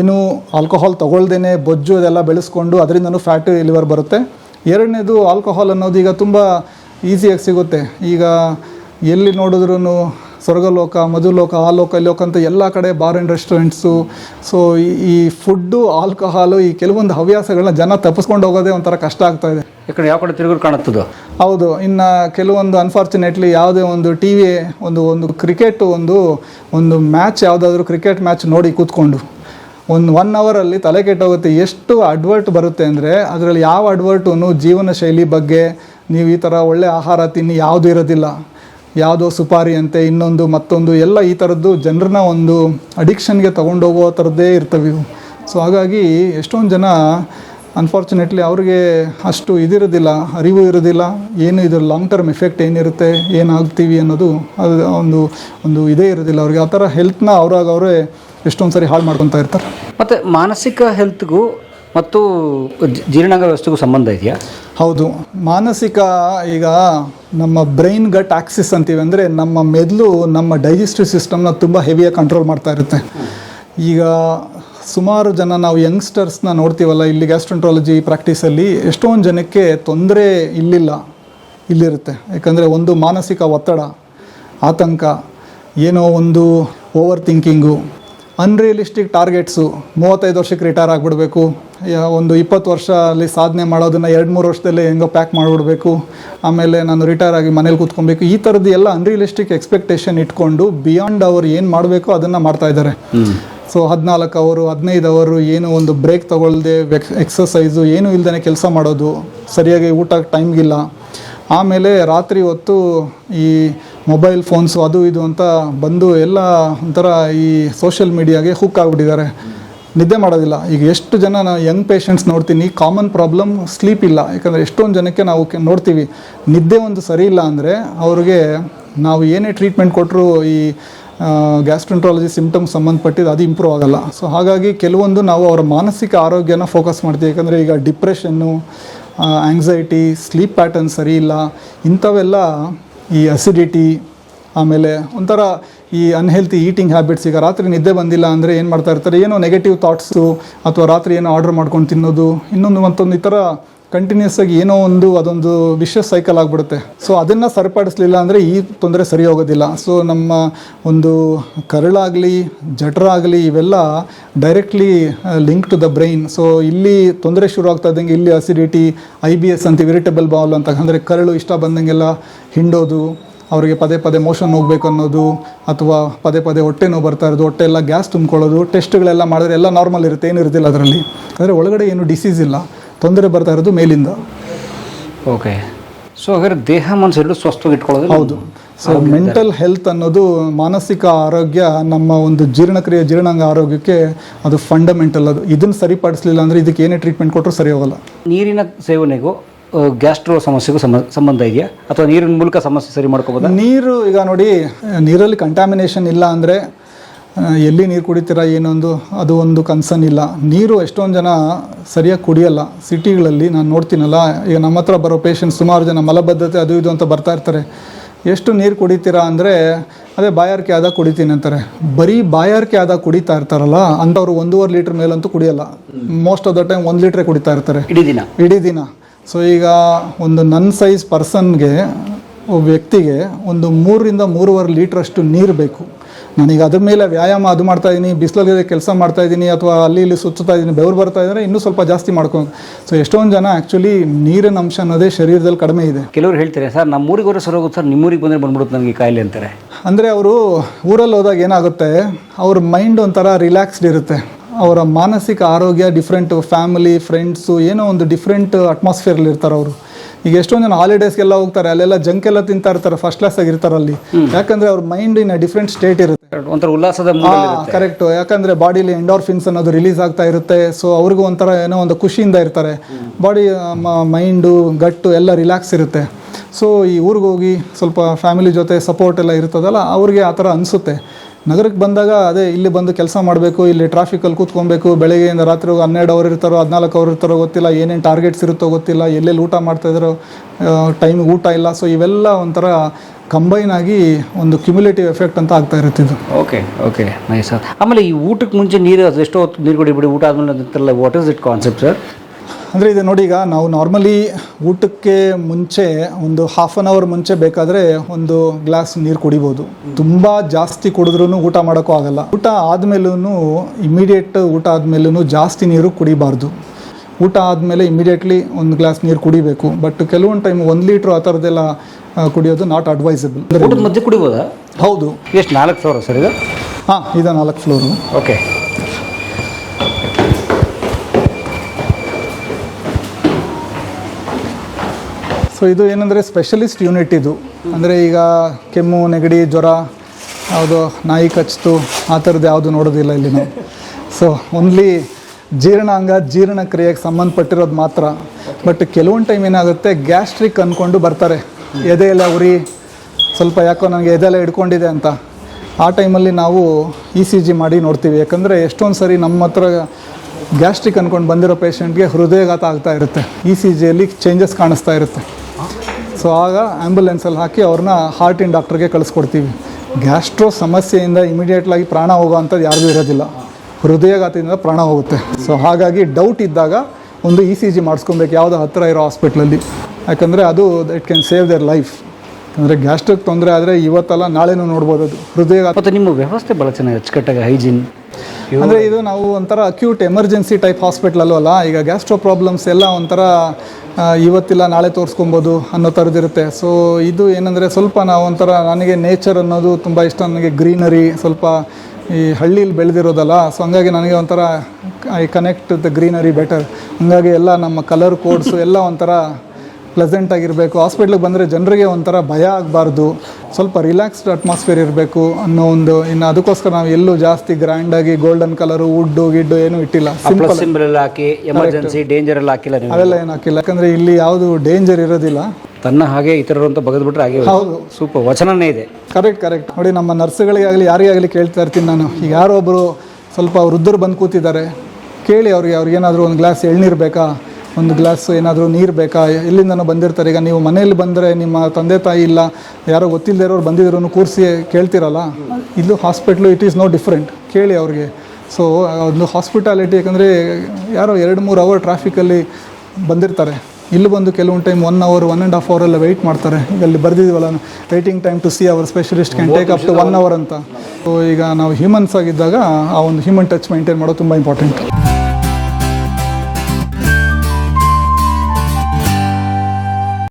ಏನು ಆಲ್ಕೋಹಾಲ್ ತಗೊಳ್ದೇನೆ ಬೊಜ್ಜು ಅದೆಲ್ಲ ಬೆಳೆಸ್ಕೊಂಡು ಅದರಿಂದನೂ ಫ್ಯಾಟಿ ಲಿವರ್ ಬರುತ್ತೆ. ಎರಡನೇದು ಆಲ್ಕೋಹಾಲ್ ಅನ್ನೋದು ಈಗ ತುಂಬ ಈಸಿಯಾಗಿ ಸಿಗುತ್ತೆ. ಈಗ ಎಲ್ಲಿ ನೋಡಿದ್ರೂ ಸ್ವರ್ಗಲೋಕ ಮಧುಲೋಕ ಆ ಲೋಕ ಲೋಕ ಅಂತ ಎಲ್ಲ ಕಡೆ ಬಾರ್ ಆ್ಯಂಡ್ ರೆಸ್ಟೋರೆಂಟ್ಸು ಸೊ ಈ ಫುಡ್ಡು ಆಲ್ಕೋಹಾಲು ಈ ಕೆಲವೊಂದು ಹವ್ಯಾಸಗಳನ್ನ ಜನ ತಪ್ಪಿಸ್ಕೊಂಡು ಹೋಗೋದೇ ಒಂಥರ ಕಷ್ಟ ಆಗ್ತಾ ಇದೆ. ಯಾಕಂದ್ರೆ ಯಾವ ಕಡೆ ತಿರುಗಿ ಕಾಣುತ್ತದೆ? ಹೌದು ಇನ್ನು ಕೆಲವೊಂದು ಅನ್ಫಾರ್ಚುನೇಟ್ಲಿ ಯಾವುದೇ ಒಂದು ಟಿ ವಿ ಒಂದು ಒಂದು ಕ್ರಿಕೆಟ್ ಒಂದು ಒಂದು ಮ್ಯಾಚ್ ಯಾವುದಾದ್ರೂ ಕ್ರಿಕೆಟ್ ಮ್ಯಾಚ್ ನೋಡಿ ಕೂತ್ಕೊಂಡು. ಒಂದು ಒನ್ ಅವರಲ್ಲಿ ತಲೆ ಕೆಟ್ಟೋಗುತ್ತೆ. ಎಷ್ಟು ಅಡ್ವರ್ಟ್ ಬರುತ್ತೆ ಅಂದರೆ ಅದರಲ್ಲಿ ಯಾವ ಅಡ್ವರ್ಟೂ ಜೀವನ ಶೈಲಿ ಬಗ್ಗೆ ನೀವು ಈ ಥರ ಒಳ್ಳೆ ಆಹಾರ ತಿನ್ನಿ ಯಾವುದೂ ಇರೋದಿಲ್ಲ. ಯಾವುದೋ ಸುಪಾರಿ ಅಂತೆ, ಇನ್ನೊಂದು, ಮತ್ತೊಂದು, ಎಲ್ಲ ಈ ಥರದ್ದು ಜನರನ್ನ ಒಂದು ಅಡಿಕ್ಷನ್ಗೆ ತೊಗೊಂಡೋಗೋ ಥರದ್ದೇ ಇರ್ತವೆ ಇವು. ಸೊ ಹಾಗಾಗಿ ಎಷ್ಟೊಂದು ಜನ ಅನ್ಫಾರ್ಚುನೇಟ್ಲಿ ಅವ್ರಿಗೆ ಅಷ್ಟು ಇದಿರೋದಿಲ್ಲ, ಅರಿವು ಇರೋದಿಲ್ಲ, ಏನು ಇದ್ರ ಲಾಂಗ್ ಟರ್ಮ್ ಎಫೆಕ್ಟ್ ಏನಿರುತ್ತೆ, ಏನಾಗ್ತೀವಿ ಅನ್ನೋದು ಅದು ಒಂದು ಒಂದು ಇದೇ ಇರೋದಿಲ್ಲ. ಅವ್ರಿಗೆ ಆ ಥರ ಹೆಲ್ತ್ನ ಅವ್ರಾಗ ಅವರೇ ಎಷ್ಟೊಂದು ಸರಿ ಹಾಳು ಮಾಡ್ಕೊತಾ ಇರ್ತಾರೆ? ಮತ್ತು ಮಾನಸಿಕ ಹೆಲ್ತ್ಗೂ ಮತ್ತು ಜೀರ್ಣಾಂಗ ವ್ಯವಸ್ಥೆಗೂ ಸಂಬಂಧ ಇದೆಯಾ? ಹೌದು. ಮಾನಸಿಕ ಈಗ ನಮ್ಮ ಬ್ರೈನ್ ಗಟ್ ಆಕ್ಸಿಸ್ ಅಂತೀವಿ ಅಂದರೆ ನಮ್ಮ ಮೆದುಳು ನಮ್ಮ ಡೈಜೆಸ್ಟಿವ್ ಸಿಸ್ಟಮ್ನ ತುಂಬ ಹೆವಿಯಾಗಿ ಕಂಟ್ರೋಲ್ ಮಾಡ್ತಾ ಇರುತ್ತೆ. ಈಗ ಸುಮಾರು ಜನ ನಾವು ಯಂಗ್ಸ್ಟರ್ಸ್ನ ನೋಡ್ತೀವಲ್ಲ ಇಲ್ಲಿ ಗ್ಯಾಸ್ಟ್ರಂಟ್ರಾಲಜಿ ಪ್ರಾಕ್ಟೀಸಲ್ಲಿ ಎಷ್ಟೊಂದು ಜನಕ್ಕೆ ತೊಂದರೆ ಇಲ್ಲಿಲ್ಲ ಇಲ್ಲಿರುತ್ತೆ. ಯಾಕಂದರೆ ಒಂದು ಮಾನಸಿಕ ಒತ್ತಡ ಆತಂಕ ಏನೋ ಒಂದು ಓವರ್ ಥಿಂಕಿಂಗು ಅನ್ರಿಯಲಿಸ್ಟಿಕ್ ಟಾರ್ಗೆಟ್ಸು ಮೂವತ್ತೈದು ವರ್ಷಕ್ಕೆ ರಿಟೈರ್ ಆಗಿಬಿಡಬೇಕು. ಒಂದು ಇಪ್ಪತ್ತು ವರ್ಷ ಅಲ್ಲಿ ಸಾಧನೆ ಮಾಡೋದನ್ನು ಎರಡು ಮೂರು ವರ್ಷದಲ್ಲಿ ಹೆಂಗೋ ಪ್ಯಾಕ್ ಮಾಡಿಬಿಡ್ಬೇಕು. ಆಮೇಲೆ ನಾನು ರಿಟೈರ್ ಆಗಿ ಮನೇಲಿ ಕೂತ್ಕೊಬೇಕು. ಈ ಥರದ್ದು ಎಲ್ಲ ಅನ್ರಿಯಲಿಸ್ಟಿಕ್ ಎಕ್ಸ್ಪೆಕ್ಟೇಷನ್ ಇಟ್ಕೊಂಡು ಬಿಯಾಂಡ್ ಅವರು ಏನು ಮಾಡಬೇಕು ಅದನ್ನು ಮಾಡ್ತಾ ಇದ್ದಾರೆ. ಸೊ ಹದಿನಾಲ್ಕು ಅವರು ಹದಿನೈದು ಅವರು ಏನು ಒಂದು ಬ್ರೇಕ್ ತಗೊಳ್ದೆ ಎಕ್ಸಸೈಸು ಏನೂ ಇಲ್ದೇ ಕೆಲಸ ಮಾಡೋದು. ಸರಿಯಾಗಿ ಊಟಕ್ಕೆ ಟೈಮ್ಗಿಲ್ಲ ಆಮೇಲೆ ರಾತ್ರಿ ಹೊತ್ತು ಈ ಮೊಬೈಲ್ ಫೋನ್ಸು ಅದು ಇದು ಅಂತ ಬಂದು ಎಲ್ಲ ಒಂಥರ ಈ ಸೋಷಿಯಲ್ ಮೀಡಿಯಾಗೆ ಹುಕ್ ಆಗಿಬಿಟ್ಟಿದ್ದಾರೆ. ನಿದ್ದೆ ಮಾಡೋದಿಲ್ಲ. ಈಗ ಎಷ್ಟು ಜನ ನಾನು ಯಂಗ್ ಪೇಷಂಟ್ಸ್ ನೋಡ್ತೀನಿ ಕಾಮನ್ ಪ್ರಾಬ್ಲಮ್ ಸ್ಲೀಪ್ ಇಲ್ಲ. ಯಾಕಂದರೆ ಎಷ್ಟೊಂದು ಜನಕ್ಕೆ ನಾವು ನೋಡ್ತೀವಿ. ನಿದ್ದೆ ಒಂದು ಸರಿ ಇಲ್ಲ ಅಂದರೆ ಅವ್ರಿಗೆ ನಾವು ಏನೇ ಟ್ರೀಟ್ಮೆಂಟ್ ಕೊಟ್ಟರು ಈ ಗ್ಯಾಸ್ಟ್ರೆಂಟ್ರಾಲಜಿ ಸಿಮ್ಟಮ್ಸ್ ಸಂಬಂಧಪಟ್ಟಿದ್ದು ಅದು ಇಂಪ್ರೂವ್ ಆಗಲ್ಲ. ಸೊ ಹಾಗಾಗಿ ಕೆಲವೊಂದು ನಾವು ಅವರ ಮಾನಸಿಕ ಆರೋಗ್ಯನ ಫೋಕಸ್ ಮಾಡ್ತೀವಿ. ಯಾಕಂದರೆ ಈಗ ಡಿಪ್ರೆಷನ್ನು ಆಂಗ್ಸೈಟಿ ಸ್ಲೀಪ್ ಪ್ಯಾಟರ್ನ್ ಸರಿ ಇಲ್ಲ, ಇಂಥವೆಲ್ಲ ಈ ಅಸಿಡಿಟಿ ಆಮೇಲೆ ಒಂಥರ ಈ ಅನ್ಹೆಲ್ತಿ ಈಟಿಂಗ್ ಹ್ಯಾಬಿಟ್ಸ್ ಈಗ ರಾತ್ರಿ ನಿದ್ದೆ ಬಂದಿಲ್ಲ ಅಂದರೆ ಏನು ಮಾಡ್ತಾ ಇರ್ತಾರೆ? ಏನೋ ನೆಗೆಟಿವ್ ಥಾಟ್ಸು ಅಥವಾ ರಾತ್ರಿ ಏನೋ ಆರ್ಡರ್ ಮಾಡ್ಕೊಂಡು ತಿನ್ನೋದು, ಇನ್ನೊಂದು ಮತ್ತೊಂದು ಈ ಥರ ಕಂಟಿನ್ಯೂಸ್ ಆಗಿ ಏನೋ ಒಂದು, ಅದೊಂದು ವಿಷ ಸೈಕಲ್ ಆಗಿಬಿಡುತ್ತೆ. ಸೊ ಅದನ್ನು ಸರಿಪಡಿಸ್ಲಿಲ್ಲ ಅಂದರೆ ಈ ತೊಂದರೆ ಸರಿ ಹೋಗೋದಿಲ್ಲ. ಸೊ ನಮ್ಮ ಒಂದು ಕರಳಾಗಲಿ, ಜಠರಾಗಲಿ, ಇವೆಲ್ಲ directly link to the brain so ಇಲ್ಲಿ ತೊಂದರೆ ಶುರು ಆಗ್ತಾ ಇದ್ದಂಗೆ ಇಲ್ಲಿ ಅಸಿಡಿಟಿ ಐ ಬಿ ಎಸ್ ಅಂತ ಇರಿಟೇಬಲ್ ಬೌಲ್ ಅಂತ, ಅಂದರೆ ಕರಳು ಇಷ್ಟ ಬಂದಂಗೆಲ್ಲ ಹಿಂಡೋದು, ಅವರಿಗೆ ಪದೇ ಪದೇ ಮೋಷನ್ ಹೋಗ್ಬೇಕು ಅನ್ನೋದು, ಅಥವಾ ಪದೇ ಪದೇ ಹೊಟ್ಟೆ ನೋವು ಬರ್ತಾ ಇರೋದು, ಹೊಟ್ಟೆ ಎಲ್ಲ ಗ್ಯಾಸ್ ತುಂಬ್ಕೊಳ್ಳೋದು ಟೆಸ್ಟ್ಗಳೆಲ್ಲ ಮಾಡಿದ್ರೆ ಎಲ್ಲ ನಾರ್ಮಲ್ ಇರುತ್ತೆ, ಏನು ಇರೋದಿಲ್ಲ ಅದರಲ್ಲಿ. ಅಂದರೆ ಒಳಗಡೆ ಏನು ಡಿಸೀಸ್ ಇಲ್ಲ. ತೊಂದರೆ ಬರ್ತಾ ಇರೋದು ಮೇಲಿಂದ. ಓಕೆ ಸೊ ಹಾಗಾದ್ರೆ ದೇಹ ಮನಸ್ಸು ಎರಡು ಸ್ವಸ್ಥವಾಗಿ ಇಟ್ಕೊಳ್ಳೋದು ಹೌದು ಸೊ ಮೆಂಟಲ್ ಹೆಲ್ತ್ ಅನ್ನೋದು ಮಾನಸಿಕ ಆರೋಗ್ಯ ನಮ್ಮ ಒಂದು ಜೀರ್ಣಕ್ರಿಯೆ ಜೀರ್ಣಾಂಗ ಆರೋಗ್ಯಕ್ಕೆ ಅದು ಫಂಡಮೆಂಟಲ್ ಅದು. ಇದನ್ನು ಸರಿಪಡಿಸಲಿಲ್ಲ ಅಂದರೆ ಇದಕ್ಕೆ ಏನೇ ಟ್ರೀಟ್ಮೆಂಟ್ ಕೊಟ್ಟರು ಸರಿ ಹೋಗಲ್ಲ. ನೀರಿನ ಸೇವನೆಗೂ ಗ್ಯಾಸ್ಟ್ರೋ ಸಮಸ್ಯೆಗೂ ಸಂಬ- ಸಂಬಂಧ ಇದೆಯಾ? ಅಥವಾ ನೀರಿನ ಮೂಲಕ ಸಮಸ್ಯೆ ಸರಿ ಮಾಡ್ಕೋಬೋದು? ನೀರು ಈಗ ನೋಡಿ ನೀರಲ್ಲಿ ಕಂಟಾಮಿನೇಷನ್ ಇಲ್ಲ ಅಂದರೆ ಎಲ್ಲಿ ನೀರು ಕುಡಿತೀರಾ ಏನೊಂದು ಅದು ಒಂದು ಕನ್ಸರ್ನ್ ಇಲ್ಲ. ನೀರು ಎಷ್ಟೊಂದು ಜನ ಸರಿಯಾಗಿ ಕುಡಿಯಲ್ಲ. ಸಿಟಿಗಳಲ್ಲಿ ನಾನು ನೋಡ್ತೀನಲ್ಲ ಈಗ ನಮ್ಮ ಹತ್ರ ಬರೋ ಪೇಷಂಟ್ಸ್ ಸುಮಾರು ಜನ ಮಲಬದ್ಧತೆ ಅದು ಇದು ಅಂತ ಬರ್ತಾ ಇರ್ತಾರೆ. ಎಷ್ಟು ನೀರು ಕುಡಿತೀರಾ ಅಂದರೆ ಅದೇ ಬಾಯಾರಿಕೆ ಆದಾಗ ಕುಡಿತೀನಿ ಅಂತಾರೆ. ಬರೀ ಬಾಯಾರಿಕೆ ಆದಾಗ ಕುಡಿತಾ ಇರ್ತಾರಲ್ಲ ಅಂಥವ್ರು ಒಂದೂವರೆ ಲೀಟ್ರ್ ಮೇಲಂತೂ ಕುಡಿಯಲ್ಲ. ಮೋಸ್ಟ್ ಆಫ್ ದ ಟೈಮ್ ಒಂದು ಲೀಟ್ರೇ ಕುಡಿತಾ ಇರ್ತಾರೆ. ಇಡೀ ದಿನ. ಇಡೀ ದಿನ. ಸೊ ಈಗ ಒಂದು ನನ್ನ ಸೈಜ್ ಪರ್ಸನ್ಗೆ ಒಬ್ಬ ವ್ಯಕ್ತಿಗೆ ಒಂದು ಮೂರರಿಂದ ಮೂರುವರೆ ಲೀಟ್ರಷ್ಟು ನೀರು ಬೇಕು. ನಾನೀಗ ಅದ್ರ ಮೇಲೆ ವ್ಯಾಯಾಮ ಅದು ಮಾಡ್ತಾ ಇದ್ದೀನಿ ಬಿಸಿಲಲ್ಲಿ ಕೆಲಸ ಮಾಡ್ತಾ ಇದ್ದೀನಿ ಅಥವಾ ಅಲ್ಲಿ ಇಲ್ಲಿ ಸುತ್ತುತ್ತಾ ಇದ್ದೀನಿ ಬೆವರು ಬರ್ತಾ ಇದ್ದರೆ ಇನ್ನೂ ಸ್ವಲ್ಪ ಜಾಸ್ತಿ ಮಾಡ್ಕೊಂಡು ಸೊ ಎಷ್ಟೊಂದು ಜನ ಆ್ಯಕ್ಚುಲಿ ನೀರಿನ ಅಂಶ ಅನ್ನೋದೇ ಶರೀರದಲ್ಲಿ ಕಡಿಮೆ ಇದೆ. ಕೆಲವರು ಹೇಳ್ತಾರೆ ಸರ್ ನಮ್ಮೂರಿಗೆ ಹೋದ್ರೆ ಸರ್ ಹೋಗುತ್ತೆ ಸರ್ ನಿಮ್ಮೂರಿಗೆ ಬಂದರೆ ಬಂದ್ಬಿಡುತ್ತೆ ನನಗೆ ಕಾಯಿಲೆ ಅಂತಾರೆ. ಅಂದರೆ ಅವರು ಊರಲ್ಲಿ ಹೋದಾಗ ಏನಾಗುತ್ತೆ ಅವ್ರ ಮೈಂಡ್ ಒಂಥರ ರಿಲ್ಯಾಕ್ಸ್ಡ್ ಇರುತ್ತೆ. ಅವರ ಮಾನಸಿಕ ಆರೋಗ್ಯ ಡಿಫ್ರೆಂಟ್ ಫ್ಯಾಮಿಲಿ ಫ್ರೆಂಡ್ಸು ಏನೋ ಒಂದು ಡಿಫ್ರೆಂಟ್ ಅಟ್ಮಾಸ್ಫಿಯರ್ಲಿ ಇರ್ತಾರೆ ಅವರು. ಈಗ ಎಷ್ಟೊಂದು ಜನ ಹಾಲಿಡೇಸ್ಗೆಲ್ಲ ಹೋಗ್ತಾರೆ ಅಲ್ಲೆಲ್ಲ ಜಂಕ್ ಎಲ್ಲ ತಿಂತಾ ಇರ್ತಾರೆ ಫಸ್ಟ್ ಕ್ಲಾಸ್ ಆಗಿ ಇರ್ತಾರೆ ಅಲ್ಲಿ. ಯಾಕಂದ್ರೆ ಅವ್ರ ಮೈಂಡ್ ಇನ್ ಡಿಫ್ರೆಂಟ್ ಸ್ಟೇಟ್ ಇರುತ್ತೆ. ಒಂಥರ ಉಲ್ಲಾಸದ ಕರೆಕ್ಟ್ ಯಾಕಂದ್ರೆ ಬಾಡಿಲಿ ಎಂಡಾರ್ಫಿನ್ಸ್ ಅನ್ನೋದು ರಿಲೀಸ್ ಆಗ್ತಾ ಇರುತ್ತೆ ಸೊ ಅವ್ರಿಗೂ ಒಂಥರ ಏನೋ ಒಂದು ಖುಷಿಯಿಂದ ಇರ್ತಾರೆ. ಬಾಡಿ ಮೈಂಡು ಗಟ್ಟು ಎಲ್ಲ ರಿಲ್ಯಾಕ್ಸ್ ಇರುತ್ತೆ. ಸೊ ಈ ಊರಿಗೆ ಹೋಗಿ ಸ್ವಲ್ಪ ಫ್ಯಾಮಿಲಿ ಜೊತೆ ಸಪೋರ್ಟ್ ಎಲ್ಲ ಇರ್ತದಲ್ಲ ಅವ್ರಿಗೆ ಆ ಥರ ಅನಿಸುತ್ತೆ. ನಗರಕ್ಕೆ ಬಂದಾಗ ಅದೇ ಇಲ್ಲಿ ಬಂದು ಕೆಲಸ ಮಾಡಬೇಕು, ಇಲ್ಲಿ ಟ್ರಾಫಿಕಲ್ಲಿ ಕೂತ್ಕೊಬೇಕು, ಬೆಳಗ್ಗೆಯಿಂದ ರಾತ್ರಿ ಹನ್ನೆರಡು ಅವರ್ ಇರ್ತಾರೋ, ಹದಿನಾಲ್ಕು ಅವರ್ ಇರ್ತಾರೋ ಗೊತ್ತಿಲ್ಲ, ಏನೇನು ಟಾರ್ಗೆಟ್ಸ್ ಇರುತ್ತೋ ಗೊತ್ತಿಲ್ಲ, ಎಲ್ಲೆಲ್ಲಿ ಊಟ ಮಾಡ್ತಾ ಇದ್ದಾರೋ ಟೈಮಿಗೆ ಊಟ ಇಲ್ಲ. ಸೊ ಇವೆಲ್ಲ ಒಂಥರ ಕಂಬೈನ್ ಆಗಿ ಒಂದು ಕ್ಯುಮುಲೇಟಿವ್ ಎಫೆಕ್ಟ್ ಅಂತ ಆಗ್ತಾ ಇರುತ್ತಿದ್ದು. ಓಕೆ ಓಕೆ ನೈಸ್ ಸರ್ ಆಮೇಲೆ ಈ ಊಟಕ್ಕೆ ಮುಂಚೆ ನೀರು ಅದು ಎಷ್ಟೋ ಹೊತ್ತು ನೀರು ಕುಡಿಬಿಡಿ, ಊಟ ಆದ್ಮೇಲೆ what is it concept sir ಅಂದರೆ ಇದು ನೋಡಿ ಈಗ ನಾವು ನಾರ್ಮಲಿ ಊಟಕ್ಕೆ ಮುಂಚೆ ಒಂದು ಹಾಫ್ ಆನ್ ಅವರ್ ಮುಂಚೆ ಬೇಕಾದರೆ ಒಂದು ಗ್ಲಾಸ್ ನೀರು ಕುಡಿಬೋದು. ತುಂಬ ಜಾಸ್ತಿ ಕುಡಿದ್ರೂ ಊಟ ಮಾಡೋಕ್ಕೂ ಆಗಲ್ಲ. ಊಟ ಆದಮೇಲೂ ಇಮಿಡಿಯೇಟ್ ಊಟ ಆದಮೇಲೂ ಜಾಸ್ತಿ ನೀರು ಕುಡಿಬಾರ್ದು. ಊಟ ಆದಮೇಲೆ ಇಮಿಡಿಯೇಟ್ಲಿ ಒಂದು ಗ್ಲಾಸ್ ನೀರು ಕುಡಿಬೇಕು. ಬಟ್ ಕೆಲವೊಂದು ಟೈಮ್ ಒಂದು ಲೀಟ್ರ್ ಆ ಥರದ್ದೆಲ್ಲ ಕುಡಿಯೋದು ನಾಟ್ ಅಡ್ವೈಸಬಲ್ ಊಟದ ಮಧ್ಯೆ ಕುಡಿಬೋದಾ? ಹೌದು. ಎಷ್ಟು ನಾಲ್ಕು ಫ್ಲೋರ್ ಸರ್ ಇದು? ಹಾಂ ಇದು ನಾಲ್ಕು ಫ್ಲೋರು ಓಕೆ ಸೊ ಇದು ಏನಂದರೆ ಸ್ಪೆಷಲಿಸ್ಟ್ ಯೂನಿಟ್ ಇದು. ಅಂದರೆ ಈಗ ಕೆಮ್ಮು, ನೆಗಡಿ, ಜ್ವರ, ಯಾವುದು ನಾಯಿ ಕಚ್ಚಿತು ಆ ಥರದ್ದು ಯಾವುದು ನೋಡೋದಿಲ್ಲ ಇಲ್ಲಿ ನಾವು. ಸೊ ಓನ್ಲಿ ಜೀರ್ಣಾಂಗ, ಜೀರ್ಣಕ್ರಿಯೆಗೆ ಸಂಬಂಧಪಟ್ಟಿರೋದು ಮಾತ್ರ. ಬಟ್ ಕೆಲವೊಂದು ಟೈಮ್ ಏನಾಗುತ್ತೆ ಗ್ಯಾಸ್ಟ್ರಿಕ್ ಅಂದ್ಕೊಂಡು ಬರ್ತಾರೆ. ಎದೆಯೆಲ್ಲ ಉರಿ, ಸ್ವಲ್ಪ ಯಾಕೋ ನನಗೆ ಎದೆಲ್ಲ ಹಿಡ್ಕೊಂಡಿದೆ ಅಂತ. ಆ ಟೈಮಲ್ಲಿ ನಾವು ಇ ಸಿ ಜಿ ಮಾಡಿ ನೋಡ್ತೀವಿ. ಯಾಕಂದರೆ ಎಷ್ಟೊಂದು ಸರಿ ನಮ್ಮ ಹತ್ರ ಗ್ಯಾಸ್ಟ್ರಿಕ್ ಅಂದ್ಕೊಂಡು ಬಂದಿರೋ ಪೇಷಂಟ್ಗೆ ಹೃದಯಘಾತ ಆಗ್ತಾ ಇರುತ್ತೆ. ಇ ಸಿ ಜಿಯಲ್ಲಿ ಚೇಂಜಸ್ ಕಾಣಿಸ್ತಾ ಇರುತ್ತೆ. ಸೊ ಆಗ ಆ್ಯಂಬುಲೆನ್ಸಲ್ಲಿ ಹಾಕಿ ಅವ್ರನ್ನ ಹಾರ್ಟಿನ ಡಾಕ್ಟ್ರಿಗೆ ಕಳಿಸ್ಕೊಡ್ತೀವಿ. ಗ್ಯಾಸ್ಟ್ರೋ ಸಮಸ್ಯೆಯಿಂದ ಇಮಿಡಿಯೇಟ್ಲಾಗಿ ಪ್ರಾಣ ಹೋಗೋ ಅಂಥದ್ದು ಯಾರಿಗೂ ಇರೋದಿಲ್ಲ. ಹೃದಯಘಾತದಿಂದ ಪ್ರಾಣ ಹೋಗುತ್ತೆ. ಸೊ ಹಾಗಾಗಿ ಡೌಟ್ ಇದ್ದಾಗ ಒಂದು ಇ ಸಿ ಜಿ ಮಾಡಿಸ್ಕೊಬೇಕು. ಯಾವುದೋ ಹತ್ತಿರ ಇರೋ ಹಾಸ್ಪಿಟ್ಲಲ್ಲಿ ಯಾಕಂದರೆ ಅದು it can save their life ಅಂದರೆ ಗ್ಯಾಸ್ಟ್ರಿಕ್ ತೊಂದರೆ ಆದರೆ ಇವತ್ತಲ್ಲ ನಾಳೆನೂ ನೋಡ್ಬೋದು ಅದು. ಹೃದಯ ಮತ್ತು ನಿಮ್ಮ ವ್ಯವಸ್ಥೆ ಭಾಳ ಚೆನ್ನಾಗಿ ಅಚ್ಚುಕಟ್ಟಾಗಿ ಹೈಜೀನ್ ಅಂದರೆ ಇದು ನಾವು ಒಂಥರ ಅಕ್ಯೂಟ್ ಎಮರ್ಜೆನ್ಸಿ ಟೈಪ್ ಹಾಸ್ಪಿಟ್ಲಲ್ಲೂ ಅಲ್ಲ ಈಗ ಗ್ಯಾಸ್ಟ್ರೋ ಪ್ರಾಬ್ಲಮ್ಸ್ ಎಲ್ಲ ಒಂಥರ ಇವತ್ತಿಲ್ಲ, ನಾಳೆ ತೋರಿಸ್ಕೊಬೋದು ಅನ್ನೋ ಥರದ್ದಿರುತ್ತೆ ಸೊ ಇದು ಏನಂದರೆ ಸ್ವಲ್ಪ ನಾವು ಒಂಥರ ನನಗೆ ನೇಚರ್ ಅನ್ನೋದು ತುಂಬ ಇಷ್ಟ. ನನಗೆ ಗ್ರೀನರಿ ಸ್ವಲ್ಪ ಈ ಹಳ್ಳಿಲಿ ಬೆಳೆದಿರೋದಲ್ಲ ಸೊ ಹಂಗಾಗಿ ನನಗೆ ಒಂಥರ I connect the greenery better ಹಂಗಾಗಿ ಎಲ್ಲ ನಮ್ಮ ಕಲರ್ ಕೋಡ್ಸು ಎಲ್ಲ ಒಂಥರ ಪ್ಲೆಸೆಂಟ್ ಆಗಿರಬೇಕು ಹಾಸ್ಪಿಟ್ಲಿಗೆ ಬಂದರೆ ಜನರಿಗೆ ಒಂಥರ ಭಯ ಆಗಬಾರ್ದು ಸ್ವಲ್ಪ ರಿಲ್ಯಾಕ್ಸ್ಡ್ ಅಟ್ಮಾಸ್ಫಿಯರ್ ಇರಬೇಕು ಅನ್ನೋ ಒಂದು ಇನ್ನು ಅದಕ್ಕೋಸ್ಕರ ನಾವು ಎಲ್ಲೂ ಜಾಸ್ತಿ ಗ್ರ್ಯಾಂಡಾಗಿ ಗೋಲ್ಡನ್ ಕಲರು ವುಡ್ಡು ಗಿಡ್ಡು ಏನೂ ಇಟ್ಟಿಲ್ಲ. ಸಿಂಪಲ್ ಹಾಕಿ ಎಮರ್ಜೆನ್ಸಿ ಡೇಂಜರ್ ಎಲ್ಲ ಹಾಕಿಲ್ಲ ನೀವು. ಅವೆಲ್ಲ ಏನು ಹಾಕಿಲ್ಲ. ಯಾಕಂದರೆ ಇಲ್ಲಿ ಯಾವುದು ಡೇಂಜರ್ ಇರೋದಿಲ್ಲ. ತನ್ನ ಹಾಗೆ ಇತರರು ಅಂತ ಬಗೆದ್ಬಿಟ್ರೆ ಹಾಗೆ ಹೌದು. ಸೂಪರ್ ವಚನನೇ ಇದೆ. ಕರೆಕ್ಟ್ ಕರೆಕ್ಟ್ ನೋಡಿ ನಮ್ಮ ನರ್ಸ್ಗಳಿಗಾಗಲಿ ಯಾರಿಗೇ ಆಗಲಿ ಕೇಳ್ತಾ ಇರ್ತೀನಿ ನಾನು. ಈಗ ಯಾರೋ ಒಬ್ಬರು ಸ್ವಲ್ಪ ವೃದ್ಧರು ಬಂದು ಕೂತಿದ್ದಾರೆ. ಕೇಳಿ ಅವ್ರಿಗೆ ಅವ್ರಿಗೆ ಏನಾದರೂ ಒಂದು ಗ್ಲಾಸ್ ಎಳ್ನೀರು ಬೇಕಾ? ಒಂದು ಗ್ಲಾಸ್ ಏನಾದರೂ ನೀರು ಬೇಕಾ? ಎಲ್ಲಿಂದನೋ ಬಂದಿರ್ತಾರೆ. ಈಗ ನೀವು ಮನೆಯಲ್ಲಿ ಬಂದರೆ ನಿಮ್ಮ ತಂದೆ ತಾಯಿ ಇಲ್ಲ, ಯಾರೋ ಗೊತ್ತಿಲ್ಲದೆ ಇರೋರು ಬಂದಿದ್ರು ಕೂರಿಸಿ ಕೇಳ್ತಿರಲ್ಲ? ಇಲ್ಲೂ hospital it is no different ಕೇಳಿ ಅವ್ರಿಗೆ. ಸೊ ಒಂದು ಹಾಸ್ಪಿಟಾಲಿಟಿ ಯಾಕಂದರೆ ಯಾರೋ ಎರಡು ಮೂರು ಅವರ್ ಟ್ರಾಫಿಕಲ್ಲಿ ಬಂದಿರ್ತಾರೆ. ಇಲ್ಲಿ ಬಂದು ಕೆಲವೊಂದು time one hour one and half hour ಎಲ್ಲ ವೆಯ್ಟ್ ಮಾಡ್ತಾರೆ. ಈಗ ಅಲ್ಲಿ ಬರೆದಿದ್ದೀವಲ್ಲ waiting time to see our specialist can take up to one hour ಅಂತ. ಸೊ ಈಗ ನಾವು ಹ್ಯೂಮನ್ಸ್ ಆಗಿದ್ದಾಗ ಆ ಒಂದು ಹ್ಯೂಮನ್ ಟಚ್ ಮೈಂಟೈನ್ ಮಾಡೋದು ತುಂಬ ಇಂಪಾರ್ಟೆಂಟ್